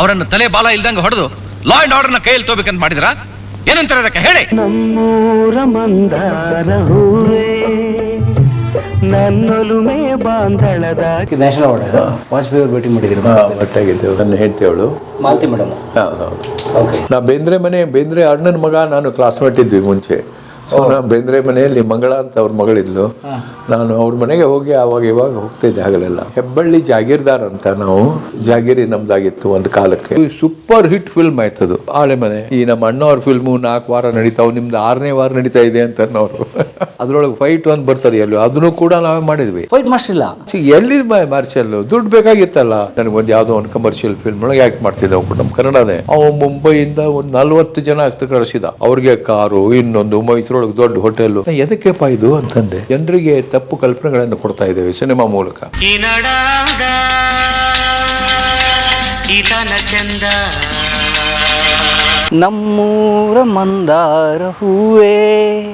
ಅವರನ್ನ ತಲೆ ಬಾಲ ಇಲ್ದಂಗೆ ಹೊಡೆದು ಲಾ ಅಂಡ್ ಆರ್ಡರ್ನ ಕೈಯಲ್ಲಿ ತೋಬೇಕಂತ ಮಾಡಿದ್ರ? ಏನಂತಾರೆ ಅದಕ್ಕೆ? ಹೇಳಿ. ನಮ್ಮೂರ ಮಂದಾರ ಹೂವೇ ನನ್ನೊಲುಮೆ ಬಾಂಧಳದ ನ್ಯಾಷನಲ್ ಅವಾರ್ಡ್ ವಾಜಪೇಯಿ ಅವ್ರು ಭೇಟಿ ಮಾಡಿದ್ರು. ಒಟ್ಟಾಗಿದ್ದೆವು. ನನ್ನ ಹೆಂಡತಿಯವಳು ಮಾಲತಿ ಮೇಡಮ್. ಹೌದೌದು ಓಕೆ ನಾ ಬೇಂದ್ರೆ ಮನೆ ಬೇಂದ್ರೆ ಅಣ್ಣನ ಮಗ ನಾನು ಕ್ಲಾಸ್ಮೇಟ್ ಇದ್ವಿ ಮುಂಚೆ. ಸೊ ನಾ ಬೇಂದ್ರೆ ಮನೆಯಲ್ಲಿ ಮಂಗಳ ಅಂತ ಅವ್ರ ಮಗಳಿದ್ಲು. ನಾನು ಅವ್ರ ಮನೆಗೆ ಹೋಗಿ ಆವಾಗ ಇವಾಗ ಹೋಗ್ತಿದ್ದೆ ಆಗಲೆಲ್ಲ ಹೆಬ್ಬಳ್ಳಿ ಜಾಗೀರ್ದಾರ್ ಅಂತ ನಾವು ಜಾಗೀರಿ ನಮ್ದಾಗಿತ್ತು ಒಂದು ಕಾಲಕ್ಕೆ. ಸೂಪರ್ ಹಿಟ್ ಫಿಲ್ಮ್ ಆಯ್ತದು. ಆಳೆ ಮನೆ. ಈ ನಮ್ಮ ಅಣ್ಣವ್ರ ಫಿಲ್ಮು ನಾಲ್ಕು ವಾರ ನಡೀತಾವ್ ನಿಮ್ದು ಆರನೇ ವಾರ ನಡೀತಾ ಇದೆ ಅಂತ ಅವರು ಅದ್ರೊಳಗೆ ಫೈಟ್ ಒಂದು ಬರ್ತಾರೆ ಎಲ್ಲೂ. ಅದನ್ನು ಕೂಡ ನಾವೇ ಮಾಡಿದ್ವಿ. ಫೈಟ್ ಮಾಡಿಸಿಲ್ಲ. ಸಿ, ಎಲ್ಲಿ ಮಾರ್ಷಲ್ ದುಡ್ಡು ಬೇಕಾಗಿತ್ತಲ್ಲ. ನನಗೊಂದು ಯಾವುದೋ ಒಂದು ಕಮರ್ಷಿಯಲ್ ಫಿಲ್ಮ್ ಒಳಗೆ ಆಕ್ಟ್ ಮಾಡ್ತಿದ್ದೆ ಒಬ್ಬ ನಮ್ಮ ಕನ್ನಡನೇ. ಅವ ಮುಂಬೈಯಿಂದ ಒಂದು ನಲ್ವತ್ತು ಜನ ಆಗ್ತಾ ಕಳಿಸಿದ. ಅವ್ರಿಗೆ ಕಾರು ಇನ್ನೊಂದು ಮೈಸೂರೊಳಗೆ ದೊಡ್ಡ ಹೋಟೆಲ್ ಎದಕ್ಕೆಪ್ಪ ಇದು ಅಂತಂದೆ? ಜನರಿಗೆ ತಪ್ಪು ಕಲ್ಪನೆಗಳನ್ನು ಕೊಡ್ತಾ ಇದ್ದೇವೆ ಸಿನಿಮಾ ಮೂಲಕ. ಚಂದ. ನಮ್ಮೂರ ಮಂದಾರ ಹೂವೇ.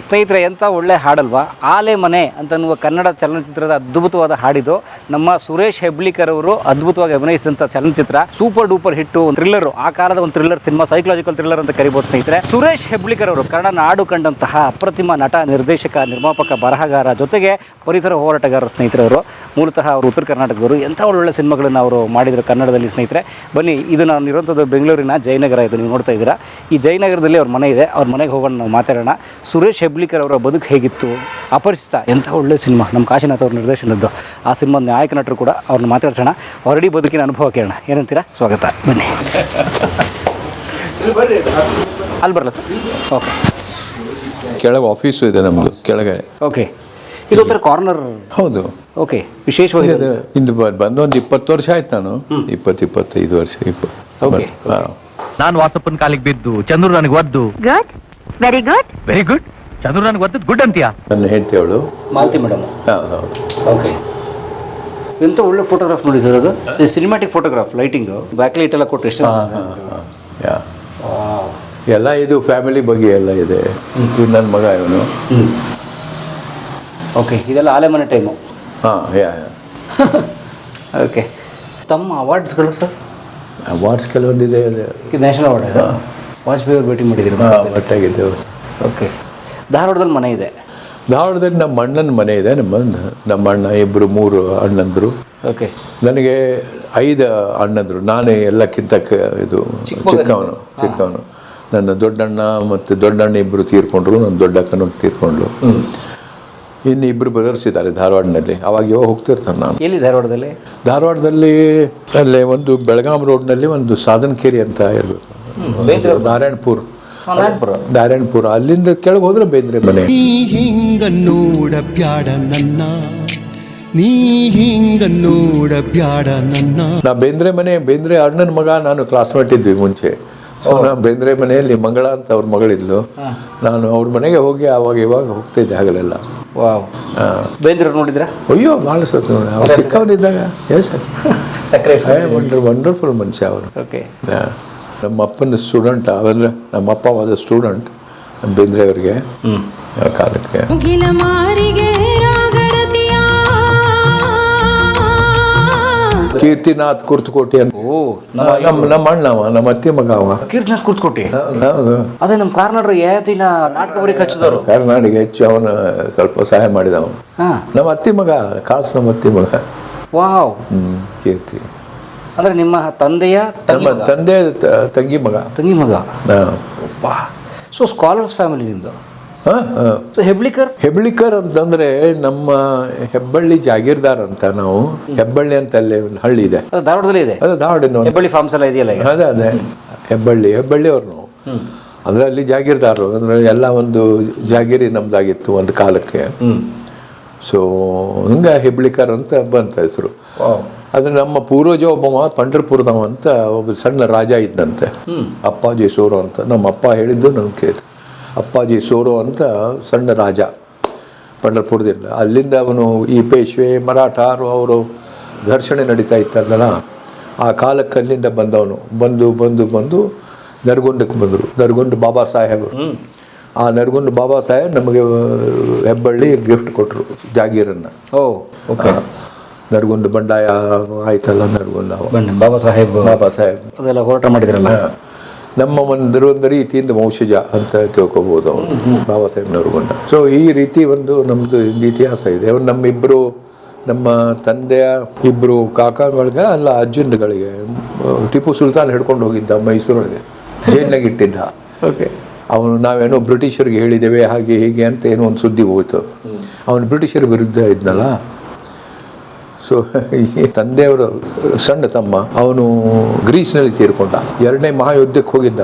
ಸ್ನೇಹಿತರೆ ಎಂತ ಒಳ್ಳೆ ಹಾಡಲ್ವಾ? ಆಲೆ ಮನೆ ಅಂತನ್ನುವ ಕನ್ನಡ ಚಲನಚಿತ್ರದ ಅದ್ಭುತವಾದ ಹಾಡಿದು ನಮ್ಮ ಸುರೇಶ್ ಹೆಬ್ಳಿಕರ್ ಅವರು ಅದ್ಭುತವಾಗಿ ಅಭಿನಯಿಸಿದಂಥ ಚಲನಚಿತ್ರ ಸೂಪರ್ ಡೂಪರ್ ಹಿಟ್ಟು ಥ್ರಿಲ್ಲರ್, ಆ ಕಾಲದ ಒಂದು ಥ್ರಿಲ್ಲರ್, ಸಿನಿಮಾ ಸೈಕಲಾಜಿಕಲ್ ಥ್ರಿಲ್ಲರ್ ಅಂತ ಕರಿಬೋದು ಸ್ನೇಹಿತರೆ. ಸುರೇಶ್ ಹೆಬ್ಳಿಕರ್ ಅವರು ಕನ್ನಡ ನಾಡು ಕಂಡಂತಹ ಅಪ್ರತಿಮ ನಟ, ನಿರ್ದೇಶಕ, ನಿರ್ಮಾಪಕ ಬರಹಗಾರ ಜೊತೆಗೆ ಪರಿಸರ ಹೋರಾಟಗಾರರು ಸ್ನೇಹಿತರವರು ಮೂಲತಃ ಅವರು ಉತ್ತರ ಕರ್ನಾಟಕದವರು. ಎಂಥ ಒಳ್ಳೊಳ್ಳೆ ಸಿನಿಮಾಗಳನ್ನು ಅವರು ಮಾಡಿದರು ಕನ್ನಡದಲ್ಲಿ ಸ್ನೇಹಿತರೆ. ಬನ್ನಿ, ಇದು ನಾನು ಇರುವಂಥದ್ದು ಬೆಂಗಳೂರಿನ ಜಯನಗರ ಇದು ನೀವು ನೋಡ್ತಾ ಇದ್ದೀರಾ. ಈ ಜಯನಗರದಲ್ಲಿ ಅವ್ರ ಮನೆ ಇದೆ ಅವ್ರ ಮನೆಗೆ ಹೋಗೋಣ ನಾವು ಮಾತಾಡೋಣ. ಸುರೇಶ್ ಹೆಬ್ಳಿಕರ್ ಅವರ ಬದುಕು ಹೇಗಿತ್ತು? ಅಪರಿಚಿತ ಎಂಥ ಒಳ್ಳೆ ಸಿನಿಮಾ? ನಮ್ಮ ಕಾಶಿನಾಥ್ ಅವ್ರ ನಿರ್ದೇಶನದ್ದು. ಆ ಸಿನಿಮಾದ ನಾಯಕ ನಟರು ಕೂಡ ಅವ್ರನ್ನ ಮಾತಾಡ್ಸೋಣ. ಹೊರಡಿ ಬದುಕಿನ ಅನುಭವ ಕೇಳೋಣ. ಏನಂತೀರಾ? ಸ್ವಾಗತ. ಬನ್ನಿ. ಅಲ್ಲಿ ಬರಲ್ಲ ಸರ್. ಓಕೆ. ಕೆಳಗೆ ಆಫೀಸು ಇದೆ ನಮ್ಮದು ಕೆಳಗೆ ಓಕೆ. ಇದೊಂಥರ ಕಾರ್ನರ್ ಹೌದು. ಓಕೆ. ವಿಶೇಷವಾಗಿ ಇದು ಇಂದು. ಬಂದು ಒಂದು ಇಪ್ಪತ್ತು ವರ್ಷ ಆಯ್ತು ನಾನು. ಇಪ್ಪತ್ತು ಇಪ್ಪತ್ತೈದು ವರ್ಷ ಇಪ್ಪತ್ತು. Okay. ನಾನು ವಾಸಪ್ಪನ ಕಾಲಿಗೆ ಬಿದ್ದು ಚಂದ್ರು ನನಗೆ ಒದ್ದು. Good very good very good Chandru ನನಗೆ ಒದ್ದದ್ ಗುಡ್ ಅಂತೀಯಾ? ನನ್ನ ಹೆಂಡತಿಯವಳು ಮಾಲತಿ ಮೇಡಮ್. ಹೌದು. ಓಕೆ ಎಂತ ಒಳ್ಳೆ ಫೋಟೋಗ್ರಾಫ್ ನೋಡಿ ಸರ್ ಅದು? Cinematic photograph lighting back light ಎಲ್ಲ ಕೊಟ್ಟು ಎಷ್ಟು ಯಾ. ಎಲ್ಲ ಇದು ಫ್ಯಾಮಿಲಿ ಬಗ್ಗೆ ಎಲ್ಲ ಇದೆ. ಇದು ನನ್ನ ಮಗ ಇವನು. ಓಕೆ ಇದೆಲ್ಲ ಆಲೆ ಮನೆ ಟೈಮು ಹಾಂ ಯಾ ಓಕೆ ತಮ್ಮ ಅವಾರ್ಡ್ಸ್ಗಳು ಸರ್? ಅವಾರ್ಡ್ಸ್ ಕೆಲವೊಂದಿದೆ ನ್ಯಾಷನಲ್ ಅವಾರ್ಡ್ ವಾಜಪೇಯಿ ಅವ್ರು ಭೇಟಿ ಮಾಡಿದ್ರು ಹಾಂ ಒಟ್ಟಾಗಿದ್ದೆವು. ಓಕೆ ಧಾರವಾಡದಲ್ಲಿ ಮನೆ ಇದೆ. ಧಾರವಾಡದಲ್ಲಿ ನಮ್ಮ ಅಣ್ಣನ ಮನೆ ಇದೆ ನಮ್ಮ ನಮ್ಮ ಅಣ್ಣ ಇಬ್ಬರು ಮೂರು ಅಣ್ಣಂದರು. ಓಕೆ ನನಗೆ ಐದು ಅಣ್ಣಂದರು. ನಾನೇ ಎಲ್ಲಕ್ಕಿಂತ ಕ- ಇದು ಚಿಕ್ಕವನು ಚಿಕ್ಕವನು. ನನ್ನ ದೊಡ್ಡಣ್ಣ ಮತ್ತು ದೊಡ್ಡಣ್ಣ ಇಬ್ಬರು ತೀರ್ಕೊಂಡ್ರು ನನ್ನ ದೊಡ್ಡಕ್ಕನೂ ತೀರ್ಕೊಂಡ್ರು. ಇನ್ನು ಇಬ್ಬರು ಬ್ರದರ್ಸ್ ಇದ್ದಾರೆ ಧಾರವಾಡನಲ್ಲಿ. ಅವಾಗ ಯಾವಾಗ ಹೋಗ್ತಿರ್ತಾನೆ ನಾನು. ಎಲ್ಲಿ ಧಾರವಾಡದಲ್ಲಿ? ಧಾರವಾಡದಲ್ಲಿ ಅಲ್ಲೇ ಒಂದು ಬೆಳಗಾಂ ರೋಡ್ನಲ್ಲಿ ಒಂದು ಸಾಧನಕೇರಿ ಅಂತ ಇರಬೇಕು. ನಾರಾಯಣಪುರ. ನಾರಾಯಣಪುರ. ನಾರಾಯಣಪುರ. ಅಲ್ಲಿಂದ ಕೆಳಗೆ ಹೋದ್ರೆ ಬೇಂದ್ರೆ ಮನೆ. ನೀ ಹಿಂಗ ನೋಡ ಬ್ಯಾಡ ನನ್ನ. ನೀ ಹಿಂಗ ನೋಡ ಬ್ಯಾಡ ನನ್ನ. ನಾ ಬೇಂದ್ರೆ ಮನೆ ಬೇಂದ್ರೆ ಅಣ್ಣನ ಮಗ ನಾನು ಕ್ಲಾಸ್ಮೇಟ್ ಇದ್ವಿ ಮುಂಚೆ. ಸೊ ನಾ ಬೇಂದ್ರೆ ಮನೆಯಲ್ಲಿ ಮಂಗಳ ಅಂತ ಅವ್ರ ಮಗಳಿದ್ಲು. ನಾನು ಅವ್ರ ಮನೆಗೆ ಹೋಗಿ ಅವಾಗ ಇವಾಗ ಹೋಗ್ತಿದ್ದೆ ಹಗಲೆಲ್ಲ ವಾವ್ ಆ, ಬೇಂದ್ರ ನೋಡಿದ್ರಾ ಅಯ್ಯೋ ಭಾಳ ಸತ್ತು ನೋಡಿ ಅವ್ರು ಚಿಕ್ಕವನಿದ್ದಾಗ ಎಸ್ ಸಕ್ಕರೆ ವಂಡರ್ ವಂಡರ್ಫುಲ್ ಮನುಷ್ಯ ಅವರು ಓಕೆ ನಮ್ಮ ಅಪ್ಪನ ಸ್ಟೂಡೆಂಟ್ ಅವಂದ್ರೆ ನಮ್ಮ ಅಪ್ಪ ವಾದ ಸ್ಟೂಡೆಂಟ್ ಬೇಂದ್ರೆ ಅವರಿಗೆ ಆ ಕಾಲಕ್ಕೆ ಮುಗಿಲ ಮಾರಿಗೆ ಕೀರ್ತಿನಾಥ್ ಕುರ್ತಕೋಟಿ ಅಂತ. ಓ ನಮ್ಮ ನಮ್ಮ ಅಣ್ಣವ ನಮ್ಮ ಅತ್ತೆ ಮಗ ಅವ ಕೀರ್ತಿನಾಥ್ ಕುರ್ತಕೋಟಿ? ಹೌದು. ಅದೇ ನಮ್ಮ ಕಾರ್ನಾಡ್ರು ಯಾವತ್ತಿನ ನಾಟಕ ಅವ್ರಿಗೆ ಹಚ್ಚಿದವರು. ಕರ್ನಾಡಿಗೆ ಹೆಚ್ಚು ಅವನ ಸ್ವಲ್ಪ ಸಹಾಯ ಮಾಡಿದ ಅವನು ಹಾಂ. ನಮ್ಮ ಅತ್ತೆ ಮಗ ಕಾಸು ನಮ್ಮ ಅತ್ತೆ ಮಗ ವಾವ್. ಹ್ಮ್ ಕೀರ್ತಿ. ಅಂದ್ರೆ ನಿಮ್ಮ ತಂದೆಯ ತಂಗಿ ನಮ್ಮ ಮಗ. ತಂದೆ ತ- ತಂಗಿ ಮಗ. ತಂಗಿ ಮಗ? ಹಾ. ಸೊ ಸ್ಕಾಲರ್ಸ್ ಫ್ಯಾಮಿಲಿ ನಿಮ್ದು? ಹೆಬ್ಳಿಕರ್? ಹೆಬ್ಳಿಕರ್ ಅಂತಂದ್ರೆ ನಮ್ಮ ಹೆಬ್ಬಳ್ಳಿ ಜಾಗೀರ್ದಾರ್ ಅಂತ ನಾವು. ಹೆಬ್ಬಳ್ಳಿ ಅಂತ ಅಲ್ಲಿ ಒಂದು ಹಳ್ಳಿ ಇದೆ. ಅದು ಧಾರವಾಡದಲ್ಲಿ ಇದೆ? ಅದು ಧಾರವಾಡಿನ ಹೆಬ್ಬಳ್ಳಿ ಫಾರ್ಮ್ಸ್ ಎಲ್ಲ ಇದೆಯಲ್ಲ ಅದೇ ಅದೇ. ಹೆಬ್ಬಳ್ಳಿ ಹೆಬ್ಬಳ್ಳಿ ಅವ್ರು ನಾವು. ಅಂದ್ರೆ ಅಲ್ಲಿ ಜಾಗೀರ್ದಾರರು ಅಂದ್ರೆ ಎಲ್ಲ ಒಂದು ಜಾಗೀರಿ ನಮ್ದಾಗಿತ್ತು ಒಂದು ಕಾಲಕ್ಕೆ. ಸೊ ಹಂಗ ಹೆಬ್ಳಿಕರ್ ಅಂತ ಬಂತ ಹೆಸರು. ಅದು ನಮ್ಮ ಪೂರ್ವಜ ಒಬ್ಬ ಪಂಡರ್ಪುರದವ ಅಂತ ಒಬ್ಬ ಸಣ್ಣ ರಾಜ ಇದ್ದಂತೆ. ಅಪ್ಪಾಜಿ ಸೂರು ಅಂತ. ನಮ್ಮ ಅಪ್ಪ ಹೇಳಿದ್ದು ನನ್ಗೆ ಕೇಳಿ ಅಪ್ಪಾಜಿ ಸೋರೋ ಅಂತ ಸಣ್ಣ ರಾಜ ಪಂಡರ್ಪುರದಿಂದ ಅಲ್ಲಿಂದ ಅವನು ಈ ಪೇಶ್ವೆ ಮರಾಠಾರು ಅವರು ಘರ್ಷಣೆ ನಡೀತಾ ಇತ್ತಲ್ಲ ಆ ಕಾಲಕ್ಕೆ ಅಲ್ಲಿಂದ ಬಂದವನು. ಬಂದು ಬಂದು ಬಂದು ನರಗುಂಡಕ್ಕೆ ಬಂದರು. ನರಗುಂಡ ಬಾಬಾ ಸಾಹೇಬ್. ಆ ನರಗುಂಡ ಬಾಬಾ ಸಾಹೇಬ್ ನಮಗೆ ಹೆಬ್ಬಳ್ಳಿ ಗಿಫ್ಟ್ ಕೊಟ್ಟರು ಜಾಗೀರನ್ನು. ಓ ಓಕೆ. ನರಗುಂಡ ಬಂಡಾಯ ಆಯ್ತಲ್ಲ ನರಗುಂಡ ಬಾಬಾ ಸಾಹೇಬ್. ಬಾಬಾ ಸಾಹೇಬ್. ಅದೆಲ್ಲ ಹೋರಾಟ ಮಾಡಿದ್ರಲ್ಲ. ನಮ್ಮ ಒಂದು ಒಂದು ರೀತಿಯಿಂದ ವಂಶಜ ಅಂತ ತಿಳ್ಕೊಬೋದು ಅವನು. ಬಾಬಾ ಸಾಹೇಬ್ನವ್ರ ಸೊ ಈ ರೀತಿ ಒಂದು ನಮ್ಮದು ಇತಿಹಾಸ ಇದೆ. ಅವ್ರು ನಮ್ಮಿಬ್ಬರು ನಮ್ಮ ತಂದೆಯ ಇಬ್ಬರು ಕಾಕಾಗಳಿಗೆ ಅಲ್ಲ ಅಜ್ಜನ್ಗಳಿಗೆ ಟಿಪ್ಪು ಸುಲ್ತಾನ್ ಹಿಡ್ಕೊಂಡು ಹೋಗಿದ್ದ ಮೈಸೂರೊಳಗೆ ಜೈಲ್ನಾಗ ಇಟ್ಟಿದ್ದ. ಓಕೆ ಅವನು ನಾವೇನೋ ಬ್ರಿಟಿಷರಿಗೆ ಹೇಳಿದ್ದೇವೆ ಹಾಗೆ ಹೀಗೆ ಅಂತ ಏನೋ ಒಂದು ಸುದ್ದಿ ಹೋಯ್ತು. ಅವನು ಬ್ರಿಟಿಷರ ವಿರುದ್ಧ ಇದ್ನಲ್ಲ? ಸೊ ಈ ತಂದೆಯವರು ಸಣ್ಣ ತಮ್ಮ ಅವನು ಗ್ರೀಸ್ನಲ್ಲಿ ತೀರ್ಕೊಂಡ. ಎರಡನೇ ಮಹಾಯುದ್ಧಕ್ಕೆ ಹೋಗಿದ್ದ.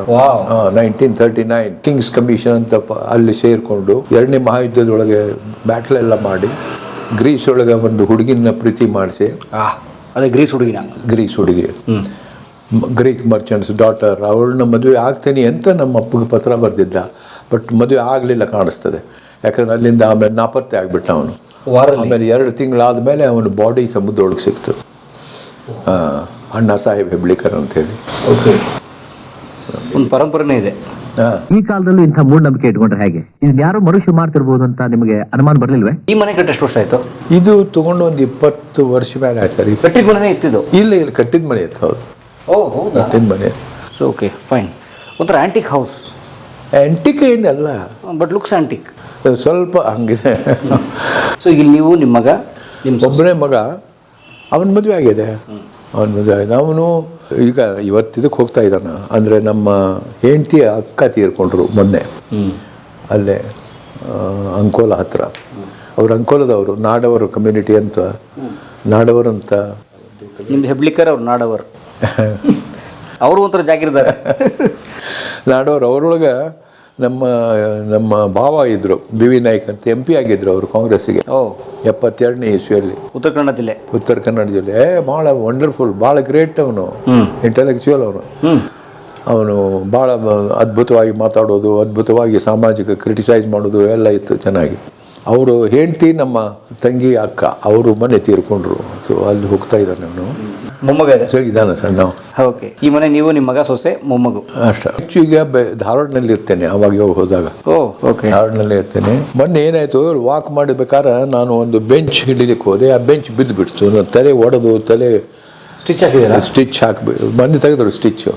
Nineteen thirty nine King's commission ಅಂತ ಅಲ್ಲಿ ಸೇರ್ಕೊಂಡು ಎರಡನೇ ಮಹಾಯುದ್ಧದೊಳಗೆ ಬ್ಯಾಟ್ಲ್ ಎಲ್ಲ ಮಾಡಿ ಗ್ರೀಸ್ ಒಳಗೆ ಒಂದು ಹುಡುಗಿನ ಪ್ರೀತಿ ಮಾಡಿಸಿ. ಆ ಅದೇ ಗ್ರೀಸ್ ಹುಡುಗಿನ. ಗ್ರೀಸ್ ಹುಡುಗಿ. ಗ್ರೀಕ್ ಮರ್ಚೆಂಟ್ಸ್ ಡಾಟರ್ ಅವಳನ್ನ ಮದುವೆ ಆಗ್ತೀನಿ ಅಂತ ನಮ್ಮ ಅಪ್ಪಗೆ ಪತ್ರ ಬರೆದಿದ್ದ. ಬಟ್ ಮದುವೆ ಆಗಲಿಲ್ಲ ಕಾಣಿಸ್ತದೆ. ಯಾಕಂದ್ರೆ ಅಲ್ಲಿಂದ ಆಮೇಲೆ ನಾಪತ್ತೆ ಆಗ್ಬಿಟ್ಟ ಅವನು. ಆಮೇಲೆ ಎರಡು ತಿಂಗಳಾದ ಮೇಲೆ ಅವನ ಬಾಡಿ ಸಮುದ್ರೊಳಗೆ ಸಿಕ್ತು. ಅಣ್ಣ ಸಾಹೇಬ್ ಹೆಬ್ಳಿಕರ್ ಅಂತೇಳಿ. ಓಕೆ ಒಂದು ಪರಂಪರೆನೇ ಇದೆ. ಈ ಕಾಲದಲ್ಲೂ ಇಂಥ ಮೂಢನಂಬಿಕೆ ಇಟ್ಕೊಂಡ್ರೆ ಹೇಗೆ? ಇದನ್ನ ಯಾರು ಮನುಷ್ಯ ಮಾಡ್ತಿರ್ಬೋದು ಅಂತ ನಿಮಗೆ ಅನುಮಾನ ಬರಲಿಲ್ವೇ? ಈ ಮನೆ ಕಟ್ಟಿ ಎಷ್ಟು ವರ್ಷ ಆಯ್ತು? ಇದು ತಗೊಂಡು ಒಂದು ಇಪ್ಪತ್ತು ವರ್ಷ ಮೇಲೆ ಆಯ್ತು ಸರ್. ಕಟ್ಟಿದ ಮನೆ ಇತ್ತಿದ್ದು? ಇಲ್ಲ ಇಲ್ಲ ಕಟ್ಟಿದ ಮನೆ ಇತ್ತು ಹೌದು. ಓ ಹೌದಾ? ಕಟ್ಟಿದ ಮನೆ. ಸೊ ಓಕೆ ಫೈನ್ ಒಂಥರ ಆಂಟಿಕ್ ಹೌಸ್ ಆ್ಯಂಟಿಕ್ ಏನಲ್ಲ. ಬಟ್ ಲುಕ್ಸ್ ಆಂಟಿಕ್ ಸ್ವಲ್ಪ ಹಂಗಿದೆ. ಸೊ ಇಲ್ಲಿ ನೀವು ನಿಮ್ಮ ಮಗ ನಿಮ್ಮ ಒಬ್ಬನೇ ಮಗ ಅವನ ಮದುವೆ ಆಗಿದೆ. ಅವನ ಮದುವೆ ಆಗಿದೆ. ಅವನು ಈಗ ಇವತ್ತು ಇದಕ್ಕೆ ಹೋಗ್ತಾ ಇದ್ದಾನೆ. ಅಂದರೆ ನಮ್ಮ ಹೆಂಡತಿ ಅಕ್ಕ ತೀರ್ಕೊಂಡ್ರು ಮೊನ್ನೆ. ಅಲ್ಲೇ ಅಂಕೋಲ ಹತ್ರ. ಅವ್ರು ಅಂಕೋಲದವರು ನಾಡವರು ಕಮ್ಯುನಿಟಿ ಅಂತ. ನಾಡವರು ಅಂತ. ನಿಮ್ದು ಹೆಬ್ಳಿಕರ್ ಅವ್ರು ನಾಡವರು. ಅವರು ಒಂಥರ ಜಾಗಿರ್ದಾರೆ ನಾಡೋರು ಅವರೊಳಗೆ ನಮ್ಮ ನಮ್ಮ ಭಾವ ಇದ್ದರು ಬಿ ವಿ ನಾಯ್ಕ್ ಅಂತ ಎಂ ಪಿ ಆಗಿದ್ರು ಅವರು ಕಾಂಗ್ರೆಸ್ಸಿಗೆ. ಎಪ್ಪತ್ತೆರಡನೇ ಇಸ್ವಿಯಲ್ಲಿ. ಉತ್ತರ ಕನ್ನಡ ಜಿಲ್ಲೆ. ಉತ್ತರ ಕನ್ನಡ ಜಿಲ್ಲೆ. ಏ ಭಾಳ ವಂಡರ್ಫುಲ್ ಭಾಳ ಗ್ರೇಟ್ ಅವನು. ಇಂಟೆಲೆಕ್ಚುಯಲ್ ಅವನು. ಅವನು ಭಾಳ ಅದ್ಭುತವಾಗಿ ಮಾತಾಡೋದು ಅದ್ಭುತವಾಗಿ ಸಾಮಾಜಿಕ ಕ್ರಿಟಿಸೈಸ್ ಮಾಡೋದು ಎಲ್ಲ ಇತ್ತು ಚೆನ್ನಾಗಿ. ಅವರು ಹೆಂಡ್ತಿ ನಮ್ಮ ತಂಗಿ ಅಕ್ಕ ಅವರು ಮನೆ ತೀರ್ಕೊಂಡ್ರು. ಸೊ ಅಲ್ಲಿ ಹೋಗ್ತಾ ಇದ್ದಾರೆ ಅವನು. ಮೊಮ್ಮಗ ಇದೆ? ಸೊ ಇದ್ದಾನೆ ಸಣ್ಣ ಓಕೆ. ಈ ಮನೆ ನೀವು ನಿಮ್ಮ ಮಗ ಸೊಸೆ ಮೊಮ್ಮಗು? ಅಷ್ಟ. ಹೆಚ್ಚು ಈಗ ಬೆ ಧಾರವಾಡನಲ್ಲಿ ಇರ್ತೇನೆ ಅವಾಗ ಇವಾಗ ಹೋದಾಗ. ಓ ಓಕೆ. ಧಾರವಾಡನಲ್ಲಿ ಇರ್ತೇನೆ. ಮೊನ್ನೆ ಏನಾಯ್ತು ವಾಕ್ ಮಾಡಬೇಕಾದ್ರೆ ನಾನು ಒಂದು ಬೆಂಚ್ ಹಿಡಿಲಿಕ್ಕೆ ಹೋದೆ. ಆ ಬೆಂಚ್ ಬಿದ್ದು ಬಿಡ್ತು ನನ್ನ ತಲೆ ಒಡೆದು ತಲೆ ಸ್ಟಿಚ್ ಹಾಕಿದ್ದೀರಾ? ಸ್ಟಿಚ್ ಹಾಕ್ಬಿಟ್ಟು ಮೊನ್ನೆ ತೆಗೆದ್ರು ಸ್ಟಿಚ್ಚು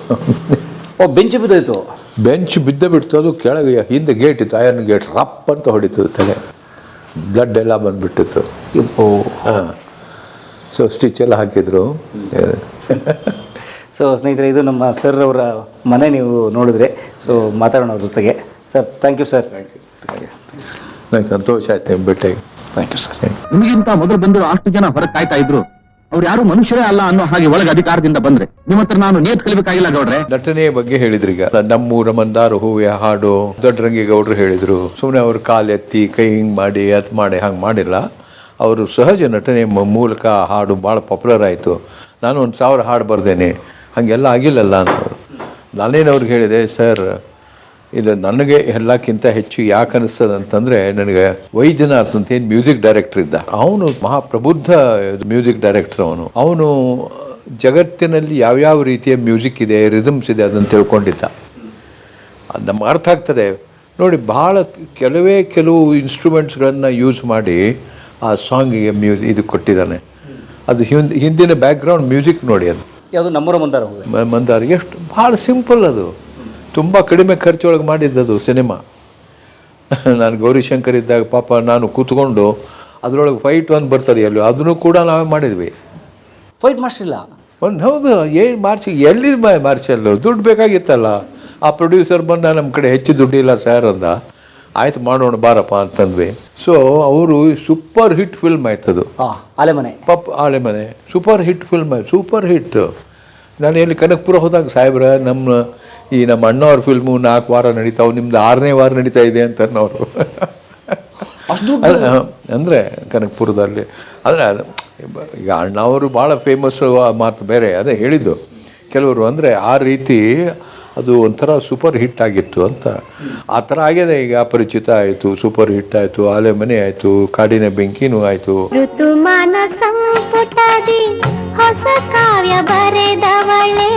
ಓ ಬೆಂಚ್ ಬಿದ್ದಾಯ್ತು? ಬೆಂಚ್ ಬಿದ್ದ ಬಿಡ್ತು. ಅದು ಕೆಳಗೆ ಹಿಂದೆ ಗೇಟ್ ಇತ್ತು. ಐರನ್ ಗೇಟ್ ರಪ್ ಅಂತ ಹೊಡಿತು ತಲೆ. ಬ್ಲಡ್ ಎಲ್ಲ ಬಂದ್ಬಿಟ್ಟಿತ್ತು. ಹಾಂ. ಸೊ ಸ್ಟಿಚ್ ಎಲ್ಲ ಹಾಕಿದ್ರು. ಸೊ ಸ್ನೇಹಿತರೆ ಇದು ನಮ್ಮ ಸರ್ ಅವರ ಮನೆ ನೀವು ನೋಡಿದ್ರೆ. ಸೊ ಮಾತಾಡೋಣ ಅವ್ರ ಜೊತೆಗೆ. ಸರ್ ಥ್ಯಾಂಕ್ ಯು ಸರ್ ನಂಗೆ ಸಂತೋಷ ಆಯ್ತು ನಿಮ್ಮ ಥ್ಯಾಂಕ್ ಯು ಸರ್ ನಿಮಗಿಂತ ಮೊದಲು ಬಂದು ಅಷ್ಟು ಜನ ಹೊರಗೆ ಕಾಯ್ತಾ ಇದ್ರು. ಅವ್ರು ಯಾರು ಮನುಷ್ಯರೇ ಅಲ್ಲ ಅನ್ನೋ ಹಾಗೆ ಒಳಗೆ ಅಧಿಕಾರದಿಂದ ಬಂದ್ರೆ. ನಿಮ್ಮ ಹತ್ರ ನಾನು ನೇತ್ ಕಲಿಬೇಕಾಗಿಲ್ಲ ಗೌಡ್ರೆ. ನಟನೆಯ ಬಗ್ಗೆ ಹೇಳಿದ್ರು ಈಗ. ನಮ್ಮೂರ ಮಂದಾರು ಹೂವೆ ಹಾಡು ದೊಡ್ಡರಂಗೇಗೌಡರು ಹೇಳಿದ್ರು. ಸುಮ್ಮನೆ ಅವ್ರು ಕಾಲು ಎತ್ತಿ ಕೈ ಹಿಂಗ್ ಮಾಡಿ ಅದ್ ಮಾಡಿ ಹಂಗ್ ಮಾಡಿಲ್ಲ. ಅವರು ಸಹಜ ನಟನೆ ಮೂಲಕ ಆ ಹಾಡು ಭಾಳ ಪಾಪ್ಯುಲರ್ ಆಯಿತು. ನಾನು ಒಂದು ಸಾವಿರ ಹಾಡು ಬರ್ದೇನೆ. ಹಾಗೆಲ್ಲ ಆಗಿಲ್ಲಲ್ಲ ಅಂತವ್ರು ನಾನೇನು ಅವ್ರಿಗೆ ಹೇಳಿದೆ, ಸರ್, ಇದು ನನಗೆ ಎಲ್ಲಕ್ಕಿಂತ ಹೆಚ್ಚು ಯಾಕೆ ಅನಿಸ್ತದೆ ಅಂತಂದರೆ ನನಗೆ ವೈದ್ಯನಾಥ್ ಅಂತ ಏನು ಮ್ಯೂಸಿಕ್ ಡೈರೆಕ್ಟರ್ ಇದ್ದ. ಅವನು ಮಹಾಪ್ರಬುದ್ಧ ಮ್ಯೂಸಿಕ್ ಡೈರೆಕ್ಟರ್ ಅವನು. ಅವನು ಜಗತ್ತಿನಲ್ಲಿ ಯಾವ್ಯಾವ ರೀತಿಯ ಮ್ಯೂಸಿಕ್ ಇದೆ, ರಿದಮ್ಸ್ ಇದೆ ಅದನ್ನು ತಿಳ್ಕೊಂಡಿದ್ದ. ನಮ್ಗೆ ಅರ್ಥ ಆಗ್ತದೆ. ನೋಡಿ, ಭಾಳ ಕೆಲವೇ ಕೆಲವು ಇನ್ಸ್ಟ್ರೂಮೆಂಟ್ಸ್ಗಳನ್ನು ಯೂಸ್ ಮಾಡಿ ಆ ಸಾಂಗಿಗೆ ಮ್ಯೂಸಿಕ್ ಇದು ಕೊಟ್ಟಿದ್ದಾನೆ. ಅದು ಹಿಂದ್ ಹಿಂದಿನ ಬ್ಯಾಕ್ಗ್ರೌಂಡ್ ಮ್ಯೂಸಿಕ್ ನೋಡಿ ಅದು. ಯಾವುದು? ನಮ್ಮೂರ ಮಂದಾರ ಮ- ಮಂದಾರ. ಎಷ್ಟು ಭಾಳ ಸಿಂಪಲ್ ಅದು. ತುಂಬ ಕಡಿಮೆ ಖರ್ಚೊಳಗೆ ಮಾಡಿದ್ದದು ಸಿನಿಮಾ. ನಾನು ಗೌರಿಶಂಕರ್ ಇದ್ದಾಗ ಪಾಪ ನಾನು ಕೂತ್ಕೊಂಡು ಅದರೊಳಗೆ ಫೈಟ್ ಒಂದು ಬರ್ತದೆ ಎಲ್ಲೋ ಅದನ್ನು ಕೂಡ ನಾವೇ ಮಾಡಿದ್ವಿ. ಫೈಟ್ ಮಾಡಿಸಿಲ್ಲ? ಒಂದು ಹೌದು. ಏನು ಮಾರ್ಚಿ ಎಲ್ಲಿ ಮಾರ್ಚಲ್ಲು ದುಡ್ಡು ಬೇಕಾಗಿತ್ತಲ್ಲ. ಆ ಪ್ರೊಡ್ಯೂಸರ್ ಬಂದ ನಮ್ಮ ಕಡೆ ಹೆಚ್ಚು ದುಡ್ಡಿಲ್ಲ ಸರ್ ಅಂದ. ಆಯ್ತು ಮಾಡೋಣ ಬಾರಪ್ಪ ಅಂತಂದ್ವಿ. ಸೊ ಅವರು ಸೂಪರ್ ಹಿಟ್ ಫಿಲ್ಮ್ ಆಯ್ತದು ಅದು. ಆಲೆ ಮನೆ ಪಪ್ ಆಳೆ ಮನೆ super hit film super hit ನಾನು ಎಲ್ಲಿ ಕನಕಪುರ ಹೋದಾಗ ಸಾಹೇಬ್ರ ನಮ್ಮ ಈ ನಮ್ಮ ಅಣ್ಣವ್ರ ಫಿಲ್ಮು ನಾಲ್ಕು ವಾರ ನಡೀತಾವೆ ನಿಮ್ದು ಆರನೇ ವಾರ ನಡೀತಾ ಇದೆ ಅಂತ ಅನ್ನೋರು. ಅಂದರೆ ಕನಕಪುರದಲ್ಲಿ. ಅಂದರೆ ಅದು ಈಗ ಅಣ್ಣವರು ಭಾಳ ಫೇಮಸ್ಸು ಮಾತು ಬೇರೆ ಅದೇ ಹೇಳಿದ್ದು. ಕೆಲವರು ಅಂದರೆ ಆ ರೀತಿ ಅದು ಒಂಥರ ಸೂಪರ್ ಹಿಟ್ ಆಗಿತ್ತು ಅಂತ. ಆ ಥರ ಆಗಿದೆ ಈಗ ಅಪರಿಚಿತ ಆಯಿತು ಸೂಪರ್ ಹಿಟ್ ಆಯಿತು ಆಲೆ ಮನೆ ಆಯಿತು ಕಾಡಿನ ಬೆಂಕಿನೂ ಆಯಿತು. ಋತುಮಾನ ಸಂಪುಟದಿ ಹೊಸ ಕಾವ್ಯ ಬರೆದವಳೆ.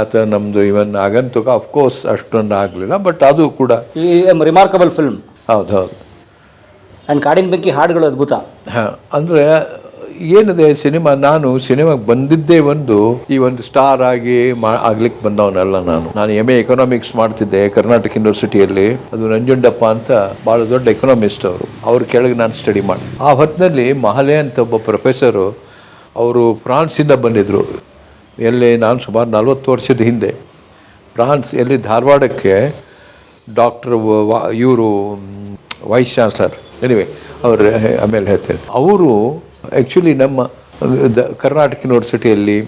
ಆತ ನಮ್ದು ಇವನ್ ಆಗಂತುಕ ಅಫ್ಕೋರ್ಸ್ ಅಷ್ಟೊಂದು ಆಗಲಿಲ್ಲ ಬಟ್ ಅದು ಕೂಡ. ಈ ರಿಮಾರ್ಕಬಲ್ ಫಿಲ್ಮ್ ಹೌದು ಹೌದು. ಆ್ಯಂಡ್ ಕಾಡಿನ ಬೆಂಕಿ ಹಾಡುಗಳು ಅದ್ಭುತ. ಹಾಂ ಅಂದರೆ ಏನಿದೆ ಸಿನಿಮಾ? ನಾನು ಸಿನಿಮಾಗೆ ಬಂದಿದ್ದೇ ಒಂದು ಈ ಒಂದು ಸ್ಟಾರ್ ಆಗಿ ಆಗ್ಲಿಕ್ಕೆ ಬಂದವನಲ್ಲ ನಾನು. ನಾನು ಎಂ ಎ ಎಕನಾಮಿಕ್ಸ್ ಮಾಡ್ತಿದ್ದೆ ಕರ್ನಾಟಕ ಯೂನಿವರ್ಸಿಟಿಯಲ್ಲಿ ಅದು ನಂಜುಂಡಪ್ಪ ಅಂತ ಬಹಳ ದೊಡ್ಡ ಎಕನಾಮಿಸ್ಟ್ ಅವರು. ಅವ್ರ ಕೆಳಗೆ ನಾನು ಸ್ಟಡಿ ಮಾಡಿ ಆ ಹೊತ್ತಿನಲ್ಲಿ ಮಹಲೆ ಅಂತ ಒಬ್ಬ ಪ್ರೊಫೆಸರು ಅವರು ಫ್ರಾನ್ಸಿಂದ ಬಂದಿದ್ದರು ಎಲ್ಲಿ ನಾನು ಸುಮಾರು ನಲ್ವತ್ತು ವರ್ಷದ ಹಿಂದೆ. ಫ್ರಾನ್ಸ್ ಎಲ್ಲಿ ಧಾರವಾಡಕ್ಕೆ ಡಾಕ್ಟರ್ ಇವರು ವೈಸ್ ಚಾನ್ಸಲರ್. ಎನಿವೆ ಅವ್ರ ಆಮೇಲೆ ಹೇಳ್ತೇನೆ. ಅವರು ಆ್ಯಕ್ಚುಲಿ ನಮ್ಮ ದ ಕರ್ನಾಟಕ ಯೂನಿವರ್ಸಿಟಿಯಲ್ಲಿ